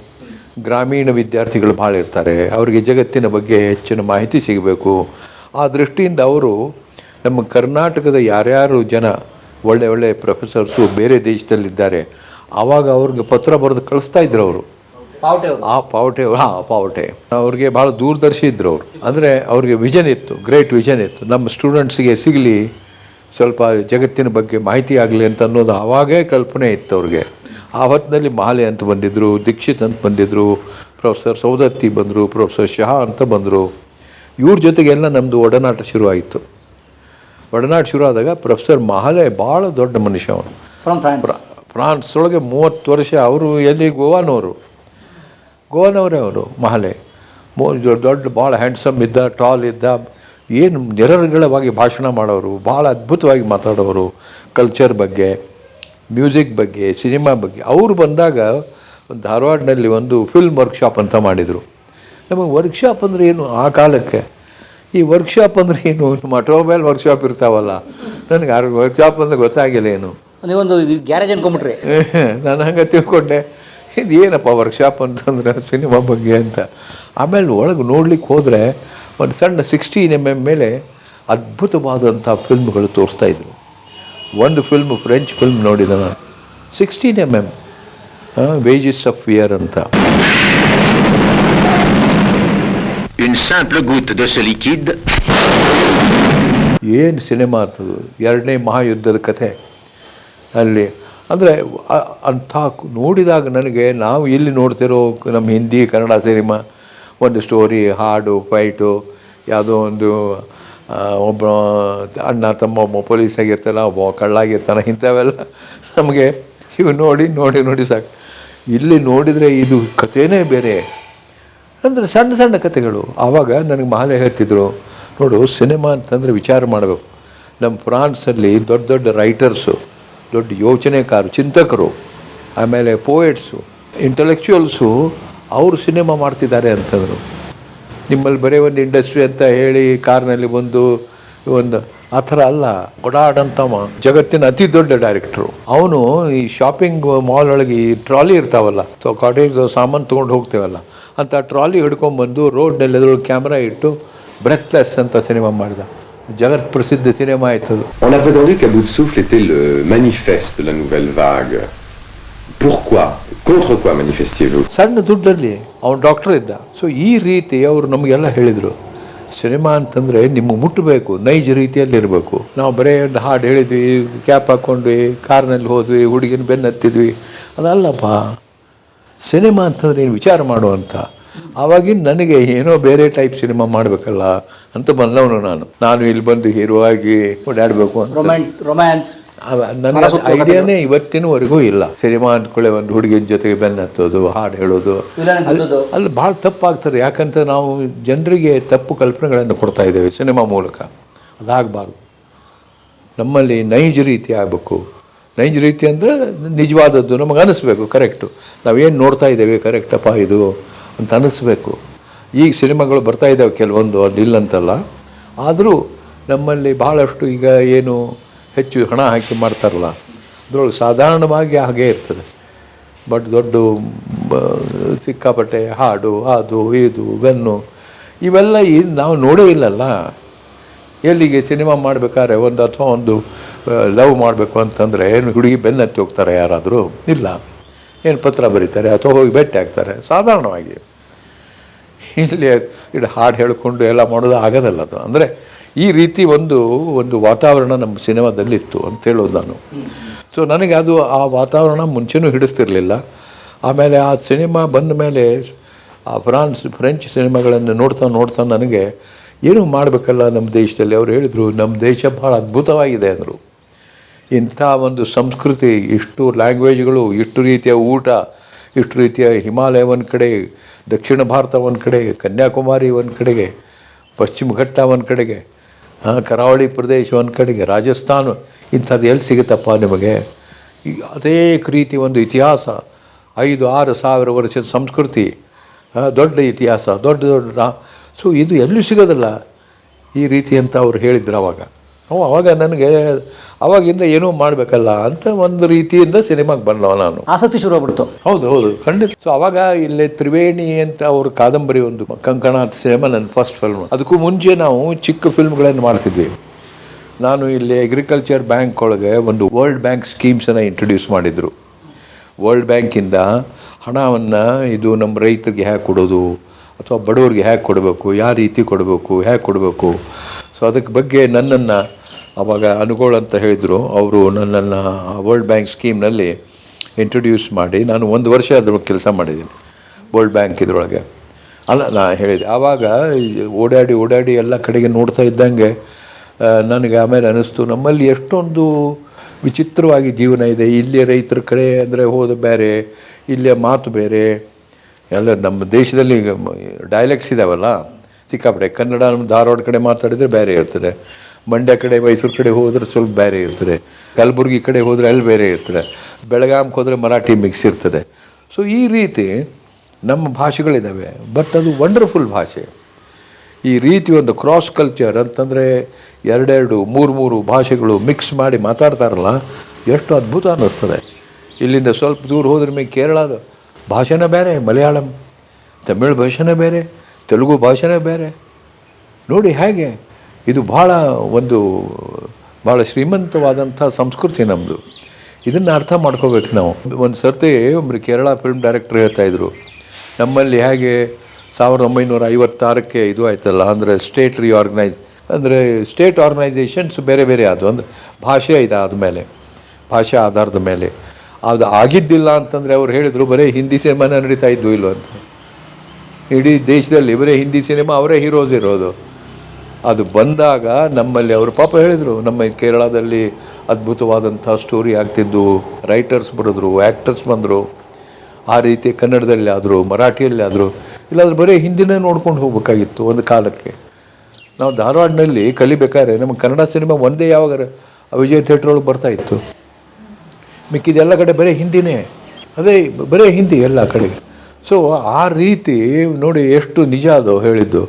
ಗ್ರಾಮೀಣ ವಿದ್ಯಾರ್ಥಿಗಳು ಭಾಳ ಇರ್ತಾರೆ. ಅವರಿಗೆ ಜಗತ್ತಿನ ಬಗ್ಗೆ ಹೆಚ್ಚಿನ ಮಾಹಿತಿ ಸಿಗಬೇಕು. ಆ ದೃಷ್ಟಿಯಿಂದ ಅವರು ನಮ್ಮ ಕರ್ನಾಟಕದ ಯಾರ್ಯಾರು ಜನ ಒಳ್ಳೆ ಒಳ್ಳೆ ಪ್ರೊಫೆಸರ್ಸು ಬೇರೆ ದೇಶದಲ್ಲಿದ್ದಾರೆ ಆವಾಗ ಅವ್ರಿಗೆ ಪತ್ರ ಬರೆದು ಕಳಿಸ್ತಾ ಇದ್ರು ಅವರು. ಆ ಪಾವಟೆ ಹಾಂ ಪಾವಟೆ. ಅವ್ರಿಗೆ ಭಾಳ ದೂರದರ್ಶಿ ಇದ್ರು ಅವರು. ಅಂದರೆ ಅವ್ರಿಗೆ ವಿಷನ್ ಇತ್ತು ಗ್ರೇಟ್ ವಿಷನ್ ಇತ್ತು. ನಮ್ಮ ಸ್ಟೂಡೆಂಟ್ಸ್ಗೆ ಸಿಗಲಿ ಸ್ವಲ್ಪ ಜಗತ್ತಿನ ಬಗ್ಗೆ ಮಾಹಿತಿ ಆಗಲಿ ಅಂತ ಅನ್ನೋದು ಆವಾಗೇ ಕಲ್ಪನೆ ಇತ್ತು ಅವ್ರಿಗೆ. ಆ ಹೊತ್ತಿನಲ್ಲಿ ಮಹಾಲೆ ಅಂತ ಬಂದಿದ್ದರು ದೀಕ್ಷಿತ್ ಅಂತ ಬಂದಿದ್ದರು ಪ್ರೊಫೆಸರ್ ಸೌದತ್ತಿ ಬಂದರು ಪ್ರೊಫೆಸರ್ ಶಹಾ ಅಂತ ಬಂದರು. ಇವ್ರ ಜೊತೆಗೆಲ್ಲ ನಮ್ಮದು ಒಡನಾಟ ಶುರುವಾಯಿತು. ಒಡನಾಟ ಶುರು ಆದಾಗ ಪ್ರೊಫೆಸರ್ ಮಹಾಲೆ ಭಾಳ ದೊಡ್ಡ ಮನುಷ್ಯ ಅವನು. ಫ್ರಾನ್ಸ್ ಫ್ರಾನ್ಸ್ ಒಳಗೆ ಮೂವತ್ತು ವರ್ಷ ಅವರು ಎಲ್ಲಿ ಗೋವಾನವರು? ಗೋವಾನವರೇ ಅವರು ಮಹಲೆ ಮೋ ದೊಡ್ಡ ಭಾಳ ಹ್ಯಾಂಡ್ಸಮ್ ಇದ್ದ ಟಾಲ್ ಇದ್ದ ಏನು ನಿರರ್ಗಳವಾಗಿ ಭಾಷಣ ಮಾಡೋರು ಭಾಳ ಅದ್ಭುತವಾಗಿ ಮಾತಾಡೋರು ಕಲ್ಚರ್ ಬಗ್ಗೆ ಮ್ಯೂಸಿಕ್ ಬಗ್ಗೆ ಸಿನಿಮಾ ಬಗ್ಗೆ. ಅವರು ಬಂದಾಗ ಒಂದು ಧಾರವಾಡನಲ್ಲಿ ಒಂದು ಫಿಲ್ಮ್ ವರ್ಕ್ಶಾಪ್ ಅಂತ ಮಾಡಿದರು. ನಮಗೆ ವರ್ಕ್ಶಾಪ್ ಅಂದರೆ ಏನು ಆ ಕಾಲಕ್ಕೆ? ಈ ವರ್ಕ್ಶಾಪ್ ಅಂದರೆ ಏನು? ನಮ್ಮ ಆಟೋಮೊಬೈಲ್ ವರ್ಕ್ಶಾಪ್ ಇರ್ತಾವಲ್ಲ. ನನಗೆ ಆ ವರ್ಕ್ಶಾಪ್ ಅಂದರೆ ಗೊತ್ತಾಗಿಲ್ಲ ಏನು. ನೀವೊಂದು ಗ್ಯಾರೇಜ್ ಅನ್ಕೊಂಬಿಟ್ರಿ. ನಾನು ಹಂಗೆ ತಿಳ್ಕೊಂಡೆ ಇದು ಏನಪ್ಪ ವರ್ಕ್ಶಾಪ್ ಅಂತಂದ್ರೆ ಸಿನಿಮಾ ಬಗ್ಗೆ ಅಂತ. ಆಮೇಲೆ ಒಳಗೆ ನೋಡ್ಲಿಕ್ಕೆ ಹೋದರೆ ಒಂದು ಸಣ್ಣ ಸಿಕ್ಸ್ಟೀನ್ ಎಂ ಎಂ ಮೇಲೆ ಅದ್ಭುತವಾದಂಥ ಫಿಲ್ಮ್ಗಳು ತೋರಿಸ್ತಾ ಇದ್ರು ಒಂದು ಫಿಲ್ಮ್ ಫ್ರೆಂಚ್ ಫಿಲ್ಮ್ ನೋಡಿದನ ನಾನು sixteen M M wages of fear ಅಂತ. Une simple goutte de ce liquide. ಏನು ಸಿನಿಮಾ ಅಂತದು ಎರಡನೇ ಮಹಾಯುದ್ಧದ ಕಥೆ. ಅಲ್ಲಿ ಅಂದರೆ ಅಂಥ ನೋಡಿದಾಗ ನನಗೆ ನಾವು ಎಲ್ಲಿ ನೋಡ್ತಿರೋ ನಮ್ಮ ಹಿಂದಿ ಕನ್ನಡ ಸಿನಿಮಾ ಒಂದು ಸ್ಟೋರಿ ಹಾಡು ಫೈಟು ಯಾವುದೋ ಒಂದು ಒಬ್ಬ ಅಣ್ಣ ತಮ್ಮ ಒಬ್ಬ ಪೊಲೀಸ್ ಆಗಿರ್ತಾನೆ ಒಬ್ಬ ಕಳ್ಳಾಗಿರ್ತಾನೆ, ಇಂಥವೆಲ್ಲ ನಮಗೆ ಇವು ನೋಡಿ ನೋಡಿ ನೋಡಿ ಸಾಕು. ಇಲ್ಲಿ ನೋಡಿದರೆ ಇದು ಕಥೆನೇ ಬೇರೆ. ಅಂದರೆ ಸಣ್ಣ ಸಣ್ಣ ಕಥೆಗಳು. ಆವಾಗ ನನಗೆ ಮಹಾಲೆ ಹೇಳ್ತಿದ್ರು, ನೋಡು ಸಿನಿಮಾ ಅಂತಂದರೆ ವಿಚಾರ ಮಾಡಬೇಕು. ನಮ್ಮ ಫ್ರಾನ್ಸಲ್ಲಿ ದೊಡ್ಡ ದೊಡ್ಡ ರೈಟರ್ಸು ದೊಡ್ಡ ಯೋಚನೆಕಾರರು, ಚಿಂತಕರು, ಆಮೇಲೆ ಪೋಯೆಟ್ಸು ಇಂಟಲೆಕ್ಚುಯಲ್ಸು ಅವರು ಸಿನಿಮಾ ಮಾಡ್ತಿದ್ದಾರೆ ಅಂತಂದರು. ನಿಮ್ಮಲ್ಲಿ ಬರೀ ಒಂದು ಇಂಡಸ್ಟ್ರಿ ಅಂತ ಹೇಳಿ ಕಾರ್ನಲ್ಲಿ ಬಂದು ಒಂದು ಆ ಥರ ಅಲ್ಲ ಓಡಾಡಂತವ ಜಗತ್ತಿನ ಅತಿ ದೊಡ್ಡ ಡೈರೆಕ್ಟ್ರು. ಅವನು ಈ ಶಾಪಿಂಗ್ ಮಾಲ್ ಒಳಗೆ ಈ ಟ್ರಾಲಿ ಇರ್ತಾವಲ್ಲ, ಸೊ ಕಾಟೇಜ್ ಸಾಮಾನು ತೊಗೊಂಡು ಹೋಗ್ತೇವಲ್ಲ, ಅಂತ ಟ್ರಾಲಿ ಹಿಡ್ಕೊಂಬಂದು ರೋಡ್ನಲ್ಲಿ ಎದುರು ಕ್ಯಾಮ್ರಾ ಇಟ್ಟು ಬ್ರೆತ್ಲೆಸ್ ಅಂತ ಸಿನಿಮಾ ಮಾಡಿದ. ಜಗತ್ ಪ್ರಸಿದ್ಧ ಸಿನಿಮಾ ಆಯ್ತದು. On a bout de souffle. Pourquoi? Contre quoi manifestiez-vous? ಸಣ್ಣ ದುಡ್ಡಲ್ಲಿ ಅವನು ಡಾಕ್ಟರ್ ಇದ್ದ. ಸೊ ಈ ರೀತಿ ಅವರು ನಮಗೆಲ್ಲ ಹೇಳಿದರು. ಸಿನಿಮಾ ಅಂತಂದರೆ ನಿಮ್ಮ ಮುಟ್ಟಬೇಕು ನೈಜ ರೀತಿಯಲ್ಲಿ ಇರಬೇಕು. ನಾವು ಬರೀ ಒಂದು ಹಾಡು ಹೇಳಿದ್ವಿ ಕ್ಯಾಪ್ ಹಾಕ್ಕೊಂಡ್ವಿ ಕಾರ್ನಲ್ಲಿ ಹೋದ್ವಿ ಹುಡುಗಿನ ಬೆನ್ನತ್ತಿದ್ವಿ ಅದಲ್ಲಪ್ಪ ಸಿನಿಮಾ ಅಂತಂದ್ರೆ ಏನು ವಿಚಾರ ಮಾಡುವಂಥ ಆವಾಗಿನ ನನಗೆ ಏನೋ ಬೇರೆ ಟೈಪ್ ಸಿನಿಮಾ ಮಾಡಬೇಕಲ್ಲ ಅಂತ ಬಂದವನು ನಾನು. ನಾನು ಇಲ್ಲಿ ಬಂದು ಹೀರೋ ಆಗಿ ಓಡಾಡಬೇಕು ಅಂತ. ರೊಮ್ಯಾನ್ಸ್ ನನ್ನ ಐಡಿಯಾನೇ ಇವತ್ತಿನವರೆಗೂ ಇಲ್ಲ. ಸಿನಿಮಾ ಅಂದ್ಕೊಳ್ಳೆ ಒಂದು ಹುಡುಗಿನ ಜೊತೆಗೆ ಬೆನ್ನ ಹತ್ತೋದು ಹಾಡು ಹೇಳೋದು. ಅಲ್ಲಿ ಭಾಳ ತಪ್ಪಾಗ್ತದೆ. ಯಾಕಂತ ನಾವು ಜನರಿಗೆ ತಪ್ಪು ಕಲ್ಪನೆಗಳನ್ನು ಕೊಡ್ತಾ ಇದ್ದೇವೆ ಸಿನಿಮಾ ಮೂಲಕ. ಅದಾಗಬಾರ್ದು. ನಮ್ಮಲ್ಲಿ ನೈಜ ರೀತಿ ಆಗಬೇಕು. ನೈಜ ರೀತಿ ಅಂದರೆ ನಿಜವಾದದ್ದು ನಮಗೆ ಅನಿಸ್ಬೇಕು ಕರೆಕ್ಟು ನಾವೇನು ನೋಡ್ತಾ ಇದ್ದೇವೆ ಕರೆಕ್ಟಪ್ಪ ಇದು ಅಂತ ಅನಿಸ್ಬೇಕು. ಈಗ ಸಿನಿಮಾಗಳು ಬರ್ತಾ ಇದ್ದಾವೆ ಕೆಲವೊಂದು ಅಲ್ಲಿ ಇಲ್ಲಂತಲ್ಲ ಆದರೂ ನಮ್ಮಲ್ಲಿ ಭಾಳಷ್ಟು ಈಗ ಏನು ಹೆಚ್ಚು ಹಣ ಹಾಕಿ ಮಾಡ್ತಾರಲ್ಲ, ಅದರೊಳಗೆ ಸಾಧಾರಣವಾಗಿ ಹಾಗೇ ಇರ್ತದೆ. ಬಟ್ ದೊಡ್ಡ ಸಿಕ್ಕಾಪಟ್ಟೆ ಹಾಡು, ಅದು, ಇದು, ಗನ್ನು, ಇವೆಲ್ಲ ಈ- ನಾವು ನೋಡೇ ಇಲ್ಲಲ್ಲ. ಎಲ್ಲಿಗೆ ಸಿನಿಮಾ ಮಾಡಬೇಕಾದ್ರೆ ಒಂದು ಅಥವಾ ಒಂದು ಲವ್ ಮಾಡಬೇಕು ಅಂತಂದರೆ ಏನು ಹುಡುಗಿ ಬೆನ್ನತ್ತಿ ಹೋಗ್ತಾರೆ ಯಾರಾದರೂ? ಇಲ್ಲ. ಏನು ಪತ್ರ ಬರೀತಾರೆ ಅಥವಾ ಹೋಗಿ ಭೇಟಿ ಆಗ್ತಾರೆ, ಸಾಧಾರಣವಾಗಿ. ಇಲ್ಲಿ ಇದು ಹಾಡು ಹೇಳಿಕೊಂಡು ಎಲ್ಲ ಮಾಡೋದು ಆಗೋದಲ್ಲ ಅದು. ಅಂದರೆ ಈ ರೀತಿ ಒಂದು ಒಂದು ವಾತಾವರಣ ನಮ್ಮ ಸಿನಿಮಾದಲ್ಲಿತ್ತು ಅಂತ ಹೇಳೋದು ನಾನು. ಸೊ ನನಗೆ ಅದು ಆ ವಾತಾವರಣ ಮುಂಚೆನೂ ಹಿಡಿಸ್ತಿರ್ಲಿಲ್ಲ. ಆಮೇಲೆ ಆ ಸಿನಿಮಾ ಬಂದ ಮೇಲೆ ಆ ಫ್ರಾನ್ಸ್, ಫ್ರೆಂಚ್ ಸಿನಿಮಾಗಳನ್ನು ನೋಡ್ತಾ ನೋಡ್ತಾ ನನಗೆ ಏನು ಮಾಡಬೇಕಲ್ಲ ನಮ್ಮ ದೇಶದಲ್ಲಿ? ಅವರು ಹೇಳಿದರು, ನಮ್ಮ ದೇಶ ಭಾಳ ಅದ್ಭುತವಾಗಿದೆ ಅಂದರು. ಇಂಥ ಒಂದು ಸಂಸ್ಕೃತಿ, ಇಷ್ಟು ಲ್ಯಾಂಗ್ವೇಜ್ಗಳು ಇಷ್ಟು ರೀತಿಯ ಊಟ, ಇಷ್ಟು ರೀತಿಯ ಹಿಮಾಲಯ ಒಂದು ಕಡೆ, ದಕ್ಷಿಣ ಭಾರತ ಒಂದು ಕಡೆ ಕನ್ಯಾಕುಮಾರಿ ಒಂದು ಕಡೆಗೆ, ಪಶ್ಚಿಮ ಘಟ್ಟ ಒಂದು ಕಡೆಗೆ ಕರಾವಳಿ ಪ್ರದೇಶ ಒಂದು ಕಡೆಗೆ, ರಾಜಸ್ಥಾನ, ಇಂಥದ್ದು ಎಲ್ಲಿ ಸಿಗುತ್ತಪ್ಪ ನಿಮಗೆ? ಈ ಅನೇಕ ರೀತಿ ಒಂದು ಇತಿಹಾಸ, ಐದು, ಆರು ಸಾವಿರ ವರ್ಷದ ಸಂಸ್ಕೃತಿ ದೊಡ್ಡ ಇತಿಹಾಸ, ದೊಡ್ಡ ದೊಡ್ಡ ಸೊ ಇದು ಎಲ್ಲೂ ಸಿಗೋದಿಲ್ಲ. ಈ ರೀತಿ ಅಂತ ಅವ್ರು ಹೇಳಿದ್ರು ಅವಾಗ. ಅವ ಅವಾಗ ನನಗೆ ಅವಾಗಿಂದ ಏನೂ ಮಾಡಬೇಕಲ್ಲ ಅಂತ ಒಂದು ರೀತಿಯಿಂದ ಸಿನಿಮಾಗೆ ಬಂದವ ನಾನು. ಆಸಕ್ತಿ ಶುರು ಆಗ್ಬಿಡ್ತು. ಹೌದು ಹೌದು ಖಂಡಿತ. ಸೊ ಅವಾಗ ಇಲ್ಲಿ ತ್ರಿವೇಣಿ ಅಂತ ಅವ್ರ ಕಾದಂಬರಿ ಒಂದು ಕಂಕಣ ಅಂತ ಸಿನಿಮಾ ನನ್ನ ಫಸ್ಟ್ ಫಿಲ್ಮ್ ಅದಕ್ಕೂ ಮುಂಚೆ ನಾವು ಚಿಕ್ಕ ಫಿಲ್ಮ್ಗಳನ್ನು ಮಾಡ್ತಿದ್ವಿ. ನಾನು ಇಲ್ಲಿ ಅಗ್ರಿಕಲ್ಚರ್ ಬ್ಯಾಂಕ್ ಒಳಗೆ ಒಂದು ವರ್ಲ್ಡ್ ಬ್ಯಾಂಕ್ ಸ್ಕೀಮ್ಸನ್ನು ಇಂಟ್ರೊಡ್ಯೂಸ್ ಮಾಡಿದರು. ವರ್ಲ್ಡ್ ಬ್ಯಾಂಕಿಂದ ಹಣವನ್ನು ಇದು ನಮ್ಮ ರೈತರಿಗೆ ಹೇಗೆ ಕೊಡೋದು ಅಥವಾ ಬಡವರಿಗೆ ಹೇಗೆ ಕೊಡಬೇಕು ಯಾವ ರೀತಿ ಕೊಡಬೇಕು ಹೇಗೆ ಕೊಡಬೇಕು ಸೊ ಅದಕ್ಕೆ ಬಗ್ಗೆ ನನ್ನನ್ನು ಅವಾಗ ಅನುಗೋಳ್ ಅಂತ ಹೇಳಿದರು. ಅವರು ನನ್ನನ್ನು ವರ್ಲ್ಡ್ ಬ್ಯಾಂಕ್ ಸ್ಕೀಮ್ನಲ್ಲಿ ಇಂಟ್ರೊಡ್ಯೂಸ್ ಮಾಡಿ ನಾನು ಒಂದು ವರ್ಷ ಅದ್ರ ಕೆಲಸ ಮಾಡಿದ್ದೀನಿ ವರ್ಲ್ಡ್ ಬ್ಯಾಂಕ್ ಇದ್ರೊಳಗೆ. ಅಲ್ಲ, ನಾ ಹೇಳಿದೆ, ಆವಾಗ ಓಡಾಡಿ ಓಡಾಡಿ ಎಲ್ಲ ಕಡೆಗೆ ನೋಡ್ತಾ ಇದ್ದಂಗೆ ನನಗೆ ಆಮೇಲೆ ಅನ್ನಿಸ್ತು, ನಮ್ಮಲ್ಲಿ ಎಷ್ಟೊಂದು ವಿಚಿತ್ರವಾಗಿ ಜೀವನ ಇದೆ. ಇಲ್ಲಿ ರೈತರ ಕಡೆ ಅಂದರೆ ಹೋದ ಬೇರೆ, ಇಲ್ಲಿಯ ಮಾತು ಬೇರೆ. ಎಲ್ಲ ನಮ್ಮ ದೇಶದಲ್ಲಿ ಡೈಲೆಕ್ಟ್ಸ್ ಇದಾವಲ್ಲ ಸಿಕ್ಕಾಪಟ್ಟೆ. ಕನ್ನಡ ಧಾರವಾಡ ಕಡೆ ಮಾತಾಡಿದರೆ ಬೇರೆ ಇರ್ತದೆ. ಮಂಡ್ಯ ಕಡೆ, ಮೈಸೂರು ಕಡೆ ಹೋದರೆ ಸ್ವಲ್ಪ ಬೇರೆ ಇರ್ತದೆ. ಕಲಬುರಗಿ ಕಡೆ ಹೋದರೆ ಅಲ್ಲಿ ಬೇರೆ ಇರ್ತದೆ. ಬೆಳಗಾಮ್ಗೆ ಹೋದರೆ ಮರಾಠಿ ಮಿಕ್ಸ್ ಇರ್ತದೆ. ಸೊ ಈ ರೀತಿ ನಮ್ಮ ಭಾಷೆಗಳಿದ್ದಾವೆ ಬಟ್ ಅದು ವಂಡರ್ಫುಲ್ ಭಾಷೆ. ಈ ರೀತಿ ಒಂದು ಕ್ರಾಸ್ ಕಲ್ಚರ್ ಅಂತಂದರೆ ಎರಡೆರಡು, ಮೂರು ಮೂರು ಭಾಷೆಗಳು ಮಿಕ್ಸ್ ಮಾಡಿ ಮಾತಾಡ್ತಾರಲ್ಲ, ಎಷ್ಟು ಅದ್ಭುತ ಅನ್ನಿಸ್ತದೆ. ಇಲ್ಲಿಂದ ಸ್ವಲ್ಪ ದೂರ ಹೋದ್ರ ಮೇಲೆ ಕೇರಳದ ಭಾಷೆನೇ ಬೇರೆ, ಮಲಯಾಳಂ, ತಮಿಳ್ ಭಾಷೆನೇ ಬೇರೆ. ತೆಲುಗು ಭಾಷೆನೇ ಬೇರೆ. ನೋಡಿ ಹೇಗೆ, ಇದು ಭಾಳ ಒಂದು ಭಾಳ ಶ್ರೀಮಂತವಾದಂಥ ಸಂಸ್ಕೃತಿ ನಮ್ಮದು ಇದನ್ನು ಅರ್ಥ ಮಾಡ್ಕೋಬೇಕು ನಾವು. ಒಂದು ಸರ್ತಿ ಒಬ್ಬರು ಕೇರಳ ಫಿಲ್ಮ್ ಡೈರೆಕ್ಟ್ರ್ ಹೇಳ್ತಾ ಇದ್ರು, ನಮ್ಮಲ್ಲಿ ಹೇಗೆ ಸಾವಿರದ ಒಂಬೈನೂರ ಐವತ್ತಾರಕ್ಕೆ ಇದು ಆಯ್ತಲ್ಲ, ಅಂದರೆ ಸ್ಟೇಟ್ ರಿಆರ್ಗನೈಸ್ ಅಂದರೆ ಸ್ಟೇಟ್ ಆರ್ಗನೈಸೇಷನ್ಸ್ ಬೇರೆ ಬೇರೆ ಆದವು ಅಂದರೆ ಭಾಷೆ ಇದಾದ ಮೇಲೆ, ಭಾಷೆ ಆಧಾರದ ಮೇಲೆ. ಅದು ಆಗಿದ್ದಿಲ್ಲ ಅಂತಂದರೆ ಅವ್ರು ಹೇಳಿದರು, ಬರೀ ಹಿಂದಿ ಸಿನಿಮಾನ ನಡೀತಾ ಇದ್ವು ಇಲ್ಲೋ ಅಂತ. ಇಡೀ ದೇಶದಲ್ಲಿ ಬರೀ ಹಿಂದಿ ಸಿನಿಮಾ ಅವರೇ ಹೀರೋಸ್ ಇರೋದು. ಅದು ಬಂದಾಗ ನಮ್ಮಲ್ಲಿ ಅವರು ಪಾಪ ಹೇಳಿದರು, ನಮ್ಮ ಕೇರಳದಲ್ಲಿ ಅದ್ಭುತವಾದಂಥ ಸ್ಟೋರಿ ಆಗ್ತಿದ್ದು. ರೈಟರ್ಸ್ ಬರೆದ್ರು ಆ್ಯಕ್ಟರ್ಸ್ ಬಂದರು. ಆ ರೀತಿ ಕನ್ನಡದಲ್ಲಿ ಆದರೂ, ಮರಾಠಿಯಲ್ಲಿ ಆದರೂ, ಇಲ್ಲಾಂದ್ರೆ ಬರೀ ಹಿಂದಿನೇ ನೋಡ್ಕೊಂಡು ಹೋಗ್ಬೇಕಾಗಿತ್ತು ಒಂದು ಕಾಲಕ್ಕೆ. ನಾವು ಧಾರವಾಡನಲ್ಲಿ ಕಲಿಬೇಕಾದ್ರೆ ನಮ್ಮ ಕನ್ನಡ ಸಿನಿಮಾ ಒಂದೇ ಯಾವಾಗ ವಿಜಯ ಥಿಯೇಟ್ರ್ ಒಳಗೆ ಬರ್ತಾ ಇತ್ತು. ಮಿಕ್ಕಿದೆಲ್ಲ ಕಡೆ ಬರೀ ಹಿಂದಿನೇ. ಅದೇ ಬರೀ ಹಿಂದಿ ಎಲ್ಲ ಕಡೆಗೆ ಸೊ ಆ ರೀತಿ ನೋಡಿ ಎಷ್ಟು ನಿಜ ಅದು ಹೇಳಿದ್ದು.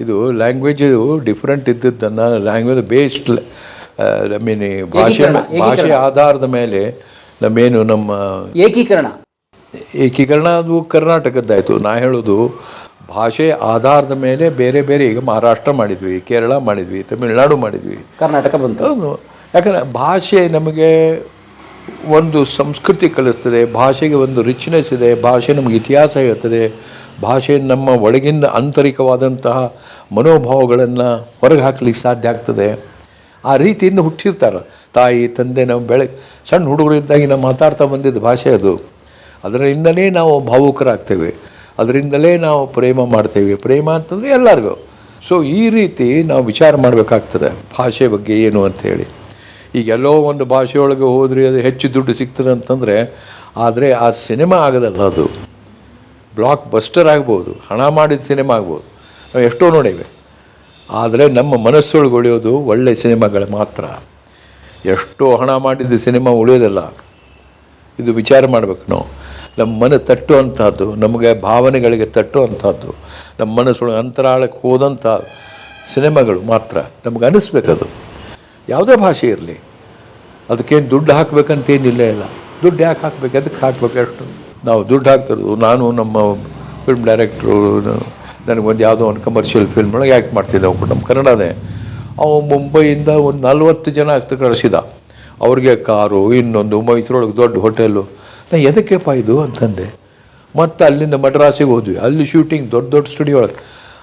ಇದು ಲ್ಯಾಂಗ್ವೇಜ್ ಡಿಫ್ರೆಂಟ್ ಇದ್ದದ್ದನ್ನು ಲ್ಯಾಂಗ್ವೇಜ್ ಬೇಸ್ಡ್ ಐ ಮೀನ್ ಭಾಷೆ ಭಾಷೆ ಆಧಾರದ ಮೇಲೆ ನಮ್ಮೇನು ನಮ್ಮ ಏಕೀಕರಣ. ಏಕೀಕರಣ ಅದು ಕರ್ನಾಟಕದ್ದಾಯಿತು. ನಾ ಹೇಳೋದು ಭಾಷೆ ಆಧಾರದ ಮೇಲೆ ಬೇರೆ ಬೇರೆ ಈಗ ಮಹಾರಾಷ್ಟ್ರ ಮಾಡಿದ್ವಿ ಕೇರಳ ಮಾಡಿದ್ವಿ ತಮಿಳುನಾಡು ಮಾಡಿದ್ವಿ. ಕರ್ನಾಟಕ ಬಂತು. ಯಾಕಂದರೆ ಭಾಷೆ ನಮಗೆ ಒಂದು ಸಂಸ್ಕೃತಿ ಕಲಿಸ್ತದೆ, ಭಾಷೆಗೆ ಒಂದು ರಿಚ್ನೆಸ್ ಇದೆ, ಭಾಷೆ ನಮಗೆ ಇತಿಹಾಸ ಹೇಳ್ತದೆ, ಭಾಷೆ ನಮ್ಮ ಒಳಗಿಂದ ಆಂತರಿಕವಾದಂತಹ ಮನೋಭಾವಗಳನ್ನು ಹೊರಗೆ ಹಾಕಲಿಕ್ಕೆ ಸಾಧ್ಯ ಆಗ್ತದೆ. ಆ ರೀತಿಯಿಂದ ಹುಟ್ಟಿರ್ತಾರೆ. ತಾಯಿ, ತಂದೆ, ನಾವು ಬೆಳೆ, ಸಣ್ಣ ಹುಡುಗರಿದ್ದಾಗಿ ನಾವು ಮಾತಾಡ್ತಾ ಬಂದಿದ್ದ ಭಾಷೆ ಅದು. ಅದರಿಂದಲೇ ನಾವು ಭಾವುಕರಾಗ್ತೇವೆ. ಅದರಿಂದಲೇ ನಾವು ಪ್ರೇಮ ಮಾಡ್ತೇವೆ. ಪ್ರೇಮ ಅಂತಂದರೆ ಎಲ್ಲರಿಗೂ. ಸೊ ಈ ರೀತಿ ನಾವು ವಿಚಾರ ಮಾಡಬೇಕಾಗ್ತದೆ, ಭಾಷೆ ಬಗ್ಗೆ ಏನು ಅಂತ ಹೇಳಿ. ಈಗ ಎಲ್ಲೋ ಒಂದು ಭಾಷೆಯೊಳಗೆ ಹೋದ್ರಿ ಅದು ಹೆಚ್ಚು ದುಡ್ಡು ಸಿಗ್ತದೆ ಅಂತಂದರೆ, ಆದರೆ ಆ ಸಿನಿಮಾ ಆಗೋದಲ್ಲ ಅದು. ಬ್ಲಾಕ್ ಬಸ್ಟರ್ ಆಗ್ಬೋದು, ಹಣ ಮಾಡಿದ ಸಿನಿಮಾ ಆಗ್ಬೋದು. ನಾವು ಎಷ್ಟೋ ನೋಡಿವೆ. ಆದರೆ ನಮ್ಮ ಮನಸ್ಸೊಳಗೆ ಉಳಿಯೋದು ಒಳ್ಳೆಯ ಸಿನಿಮಾಗಳು ಮಾತ್ರ. ಎಷ್ಟೋ ಹಣ ಮಾಡಿದ ಸಿನಿಮಾ ಉಳಿಯೋದಿಲ್ಲ. ಇದು ವಿಚಾರ ಮಾಡಬೇಕು ನಾವು. ನಮ್ಮ ಮನ ತಟ್ಟುವಂಥದ್ದು ನಮಗೆ ಭಾವನೆಗಳಿಗೆ ತಟ್ಟುವಂಥದ್ದು ನಮ್ಮ ಮನಸ್ಸೊಳಗೆ ಅಂತರಾಳಕ್ಕೆ ಹೋದಂಥ ಸಿನಿಮಾಗಳು ಮಾತ್ರ. ನಮ್ಗೆ ಅನಿಸ್ಬೇಕದು ಯಾವುದೇ ಭಾಷೆ ಇರಲಿ. ಅದಕ್ಕೇನು ದುಡ್ಡು ಹಾಕಬೇಕಂತೇನಿಲ್ಲ ಇಲ್ಲ ದುಡ್ಡು ಯಾಕೆ ಹಾಕಬೇಕು? ಅದಕ್ಕೆ ಹಾಕ್ಬೇಕು? ಅಷ್ಟು ನಾವು ದುಡ್ಡು ಹಾಕ್ತಿರೋದು. ನಾನು ನಮ್ಮ ಫಿಲ್ಮ್ ಡೈರೆಕ್ಟ್ರು ನನಗೊಂದು ಯಾವುದೋ ಒಂದು ಕಮರ್ಷಿಯಲ್ ಫಿಲ್ಮ್ ಒಳಗೆ ಆ್ಯಕ್ಟ್ ಮಾಡ್ತಿದ್ದೆ ಒಬ್ಬ ನಮ್ಮ ಕನ್ನಡನೇ. ಅವ ಮುಂಬೈಯಿಂದ ಒಂದು ನಲ್ವತ್ತು ಜನ ಆಗ್ತಾ ಕಳಿಸಿದ. ಅವ್ರಿಗೆ ಕಾರು, ಇನ್ನೊಂದು ಮೈಸೂರೊಳಗೆ ದೊಡ್ಡ ಹೋಟೆಲು ನಾ ಎದಕ್ಕೆಪ್ಪ ಇದು ಅಂತಂದೆ. ಮತ್ತು ಅಲ್ಲಿಂದ ಮಡ್ರಾಸಿಗೆ ಹೋದ್ವಿ. ಅಲ್ಲಿ ಶೂಟಿಂಗ್ ದೊಡ್ಡ ದೊಡ್ಡ ಸ್ಟುಡಿಯೋ ಒಳಗೆ.